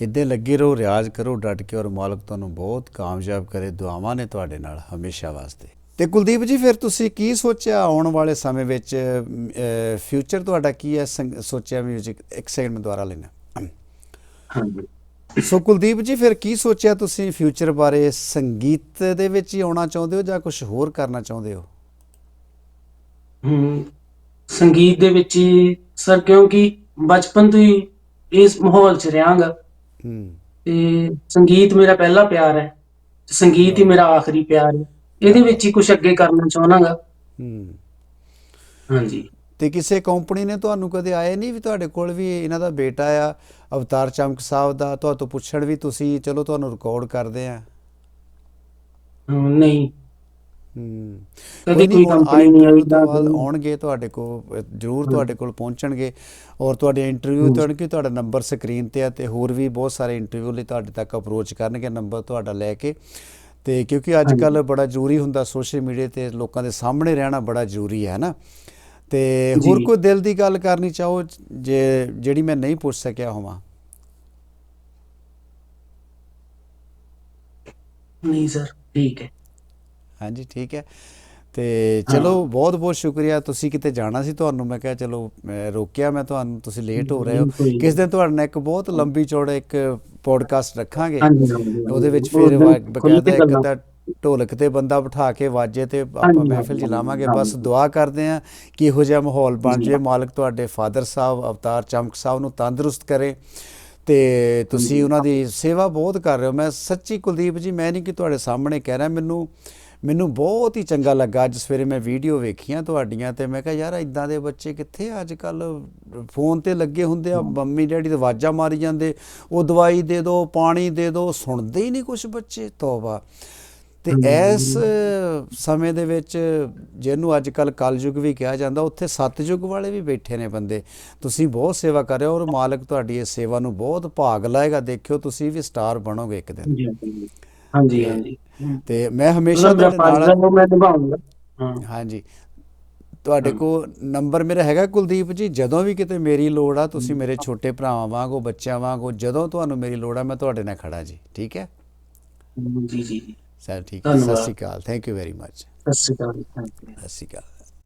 ਇੱਦਾਂ ਲੱਗੇ ਰਹੋ ਰਿਆਜ਼ ਕਰੋ ਡਟ ਕੇ ਔਰ ਮਾਲਕ ਤੁਹਾਨੂੰ ਬਹੁਤ ਕਾਮਯਾਬ ਕਰੇ। ਦੁਆਵਾਂ ਨੇ ਤੁਹਾਡੇ ਨਾਲ ਹਮੇਸ਼ਾ ਵਾਸਤੇ। ਤੇ ਕੁਲਦੀਪ ਜੀ ਫਿਰ ਤੁਸੀਂ ਕੀ ਸੋਚਿਆ ਆਉਣ ਵਾਲੇ ਸਮੇਂ ਵਿੱਚ? ਫਿਊਚਰ ਤੁਹਾਡਾ ਕੀ ਹੈ? ਸੋਚਿਆ ਮਿਊਜ਼ਿਕ ਇੱਕ ਸੈਕਿੰਡ ਮੈਂ ਦੁਬਾਰਾ ਲੈਣਾ ਹਾਂਜੀ। ਸੋ ਕੁਲਦੀਪ ਜੀ ਫਿਰ ਕੀ ਸੋਚਿਆ ਤੁਸੀਂ ਫਿਊਚਰ ਬਾਰੇ? ਸੰਗੀਤ ਦੇ ਵਿੱਚ ਹੀ ਆਉਣਾ ਚਾਹੁੰਦੇ ਹੋ ਜਾਂ ਕੁਝ ਹੋਰ ਕਰਨਾ ਚਾਹੁੰਦੇ ਹੋ? ਹਮ, ਸੰਗੀਤ ਦੇ ਵਿੱਚ ਹੀ ਸਰ ਕਿਉਂਕਿ ਬਚਪਨ ਤੋਂ ਹੀ ਇਸ ਮਾਹੌਲ 'ਚ ਰਹਾਂਗਾ। ਹੂੰ। ਤੇ ਸੰਗੀਤ ਮੇਰਾ ਪਹਿਲਾ ਪਿਆਰ ਹੈ ਤੇ ਸੰਗੀਤ ਹੀ ਮੇਰਾ ਆਖਰੀ ਪਿਆਰ ਹੈ। ਇਹਦੇ ਵਿੱਚ ਹੀ ਕੁਝ ਅੱਗੇ ਕਰਨਾ ਚਾਹਨਾਗਾ। ਹੂੰ। ਹਾਂਜੀ। ਤੇ ਕਿਸੇ ਕੰਪਨੀ ਨੇ ਤੁਹਾਨੂੰ ਕਦੇ ਆਏ ਨਹੀਂ ਵੀ ਤੁਹਾਡੇ ਕੋਲ ਵੀ ਇਹਨਾਂ ਦਾ ਬੇਟਾ ਆ ਅਵਤਾਰ ਚਮਕ ਸਾਹਿਬ ਦਾ? ਤੁਹਾਤੋਂ ਪੁੱਛਣ ਵੀ ਤੁਸੀਂ ਚਲੋ ਤੁਹਾਨੂੰ ਰਿਕਾਰਡ ਕਰਦੇ ਆ। ਨਹੀਂ। ਹੂੰ। ਕਦੇ ਨਹੀਂ, ਕੋਈ ਕੰਪਨੀ ਨਹੀਂ ਆਈ ਤੋਂ ਤਾਂ ਬਾਅਦ ਆਉਣਗੇ ਤੁਹਾਡੇ ਕੋਲ ਜਰੂਰ ਤੁਹਾਡੇ ਕੋਲ ਪਹੁੰਚਣਗੇ ਔਰ ਤੁਹਾਡੇ ਇੰਟਰਵਿਊ ਤੁਹਾਡੇ ਤੁਹਾਡਾ ਨੰਬਰ ਸਕਰੀਨ ਤੇ ਆ ਤੇ ਹੋਰ ਵੀ ਬਹੁਤ ਸਾਰੇ ਇੰਟਰਵਿਊ ਲਈ ਤੁਹਾਡੇ ਤੱਕ ਅਪਰੋਚ ਕਰਨਗੇ ਨੰਬਰ ਤੁਹਾਡਾ ਲੈ ਕੇ। ਤੇ ਕਿਉਂਕਿ ਅੱਜ ਕੱਲ ਬੜਾ ਜ਼ਰੂਰੀ ਹੁੰਦਾ ਸੋਸ਼ਲ ਮੀਡੀਆ ਤੇ ਲੋਕਾਂ ਦੇ ਸਾਹਮਣੇ ਰਹਿਣਾ ਬੜਾ ਜ਼ਰੂਰੀ ਹੈ ਨਾ। ਤੇ ਹੋਰ। ਕੋਈ ਦਿਲ ਦੀ ਗੱਲ ਕਰਨੀ ਚਾਹੋ ਜੇ ਜਿਹੜੀ ਮੈਂ ਨਹੀਂ ਪੁੱਛ ਸਕਿਆ ਹੋਵਾਂ? ਨਹੀਂ ਸਰ ਠੀਕ ਹੈ। ਹਾਂਜੀ ਠੀਕ ਹੈ। ਤੇ ਚਲੋ ਬਹੁਤ ਬਹੁਤ ਸ਼ੁਕਰੀਆ। ਤੁਸੀਂ ਕਿਤੇ ਜਾਣਾ ਸੀ ਤੁਹਾਨੂੰ? ਮੈਂ ਕਿਹਾ ਚਲੋ ਮੈਂ ਰੋਕਿਆ ਮੈਂ ਤੁਹਾਨੂੰ ਤੁਸੀਂ ਲੇਟ ਹੋ ਰਹੇ ਹੋ। ਕਿਸ ਦਿਨ ਤੁਹਾਡੇ ਨਾਲ ਇੱਕ ਬਹੁਤ ਲੰਬੀ ਚੌੜਾ ਇੱਕ ਪੋਡਕਾਸਟ ਰੱਖਾਂਗੇ? ਉਹਦੇ ਵਿੱਚ ਫਿਰ ਬਕਾਇਦਾ ਇੱਕ। ਤਾਂ ਢੋਲਕ ਤੇ ਬੰਦਾ ਬਿਠਾ ਕੇ ਵਾਜੇ ਤੇ ਆਪਾਂ ਮਹਿਫਿਲ ਹਾਂਜੀ। ਬਸ ਦੁਆ ਕਰਦੇ ਆਂ ਕਿ ਇਹੋ ਜਿਹਾ ਮਾਹੌਲ ਬਣ ਜੀ। ਮਾਲਕ ਤੁਹਾਡੇ ਫਾਦਰ ਸਾਹਿਬ ਅਵਤਾਰ ਚਮਕ ਸਾਹਿਬ ਨੂੰ ਤੰਦਰੁਸਤ ਕਰੇ। ਤੇ ਤੁਸੀਂ ਉਹਨਾਂ ਦੀ ਸੇਵਾ ਬਹੁਤ ਕਰ ਰਹੇ ਹੋ। ਮੈਂ ਸੱਚੀ ਕੁਲਦੀਪ ਜੀ ਮੈਂ ਨਹੀਂ ਕਿ ਤੁਹਾਡੇ ਸਾਹਮਣੇ ਕਹਿ ਰਿਹਾ। ਮੈਨੂੰ ਮੈਨੂੰ ਬਹੁਤ ਹੀ ਚੰਗਾ ਲੱਗਾ ਅੱਜ ਸਵੇਰੇ ਮੈਂ ਵੀਡੀਓ ਵੇਖੀਆਂ ਤੁਹਾਡੀਆਂ ਤੇ ਮੈਂ ਕਿਹਾ ਯਾਰ ਇਦਾਂ ਦੇ ਬੱਚੇ ਕਿੱਥੇ ਅੱਜ ਕੱਲ ਫੋਨ ਤੇ ਲੱਗੇ ਹੁੰਦੇ ਆ ਮੰਮੀ ਡੈਡੀ ਤੇ ਆਵਾਜ਼ਾਂ ਮਾਰੀ ਜਾਂਦੇ ਉਹ ਦਵਾਈ ਦੇ ਦਿਓ ਪਾਣੀ ਦੇ ਦਿਓ ਸੁਣਦੇ ਹੀ ਨਹੀਂ ਕੁਝ ਬੱਚੇ ਤੋਬਾ। ਤੇ ਇਸ ਸਮੇਂ ਦੇ ਵਿੱਚ ਜਿਹਨੂੰ ਅੱਜ ਕੱਲ ਕਲਯੁਗ ਵੀ ਕਿਹਾ ਜਾਂਦਾ ਉੱਥੇ ਸਤਯੁਗ ਵਾਲੇ ਵੀ ਬੈਠੇ ਨੇ ਬੰਦੇ। ਤੁਸੀਂ ਬਹੁਤ ਸੇਵਾ ਕਰ ਰਹੇ ਹੋ ਔਰ ਮਾਲਕ ਤੁਹਾਡੀ ਇਸ ਸੇਵਾ ਨੂੰ ਬਹੁਤ ਭਾਗ ਲਾਏਗਾ। ਦੇਖਿਓ ਤੁਸੀਂ ਵੀ ਸਟਾਰ ਬਣੋਗੇ ਇੱਕ ਦਿਨ। ਹਾਂਜੀ ਹਾਂਜੀ ਹਾਂਜੀ। ਤੇ ਮੈਂ ਹਮੇਸ਼ਾ ਤੁਹਾਡੇ ਨਾਲ ਮੈਂ ਨਿਭਾਉਂਗਾ। ਹਾਂਜੀ। ਤੁਹਾਡੇ ਕੋਲ ਨੰਬਰ ਮੇਰਾ ਹੈਗਾ ਕੁਲਦੀਪ ਜੀ ਜਦੋਂ ਵੀ ਕਿਤੇ ਮੇਰੀ ਲੋੜ ਆ ਤੁਸੀਂ ਮੇਰੇ ਛੋਟੇ ਭਰਾਵਾਂ ਵਾਂਗੋ ਬੱਚਿਆਂ ਵਾਂਗੋ ਜਦੋਂ ਤੁਹਾਨੂੰ ਮੇਰੀ ਲੋੜ ਆ ਮੈਂ ਤੁਹਾਡੇ ਨਾਲ ਖੜਾ ਜੀ ਠੀਕ ਹੈ? ਜੀ ਜੀ ਸਰ ਠੀਕ ਹੈ। ਸਤਿ। ਸ਼੍ਰੀ ਅਕਾਲ। ਥੈਂਕ ਯੂ ਵੈਰੀ ਮਚ ਸਤਿ ਸ਼੍ਰੀ ਅਕਾਲ ਥੈਂਕ ਯੂ ਸਤਿ ਸ਼੍ਰੀ ਅਕਾਲ।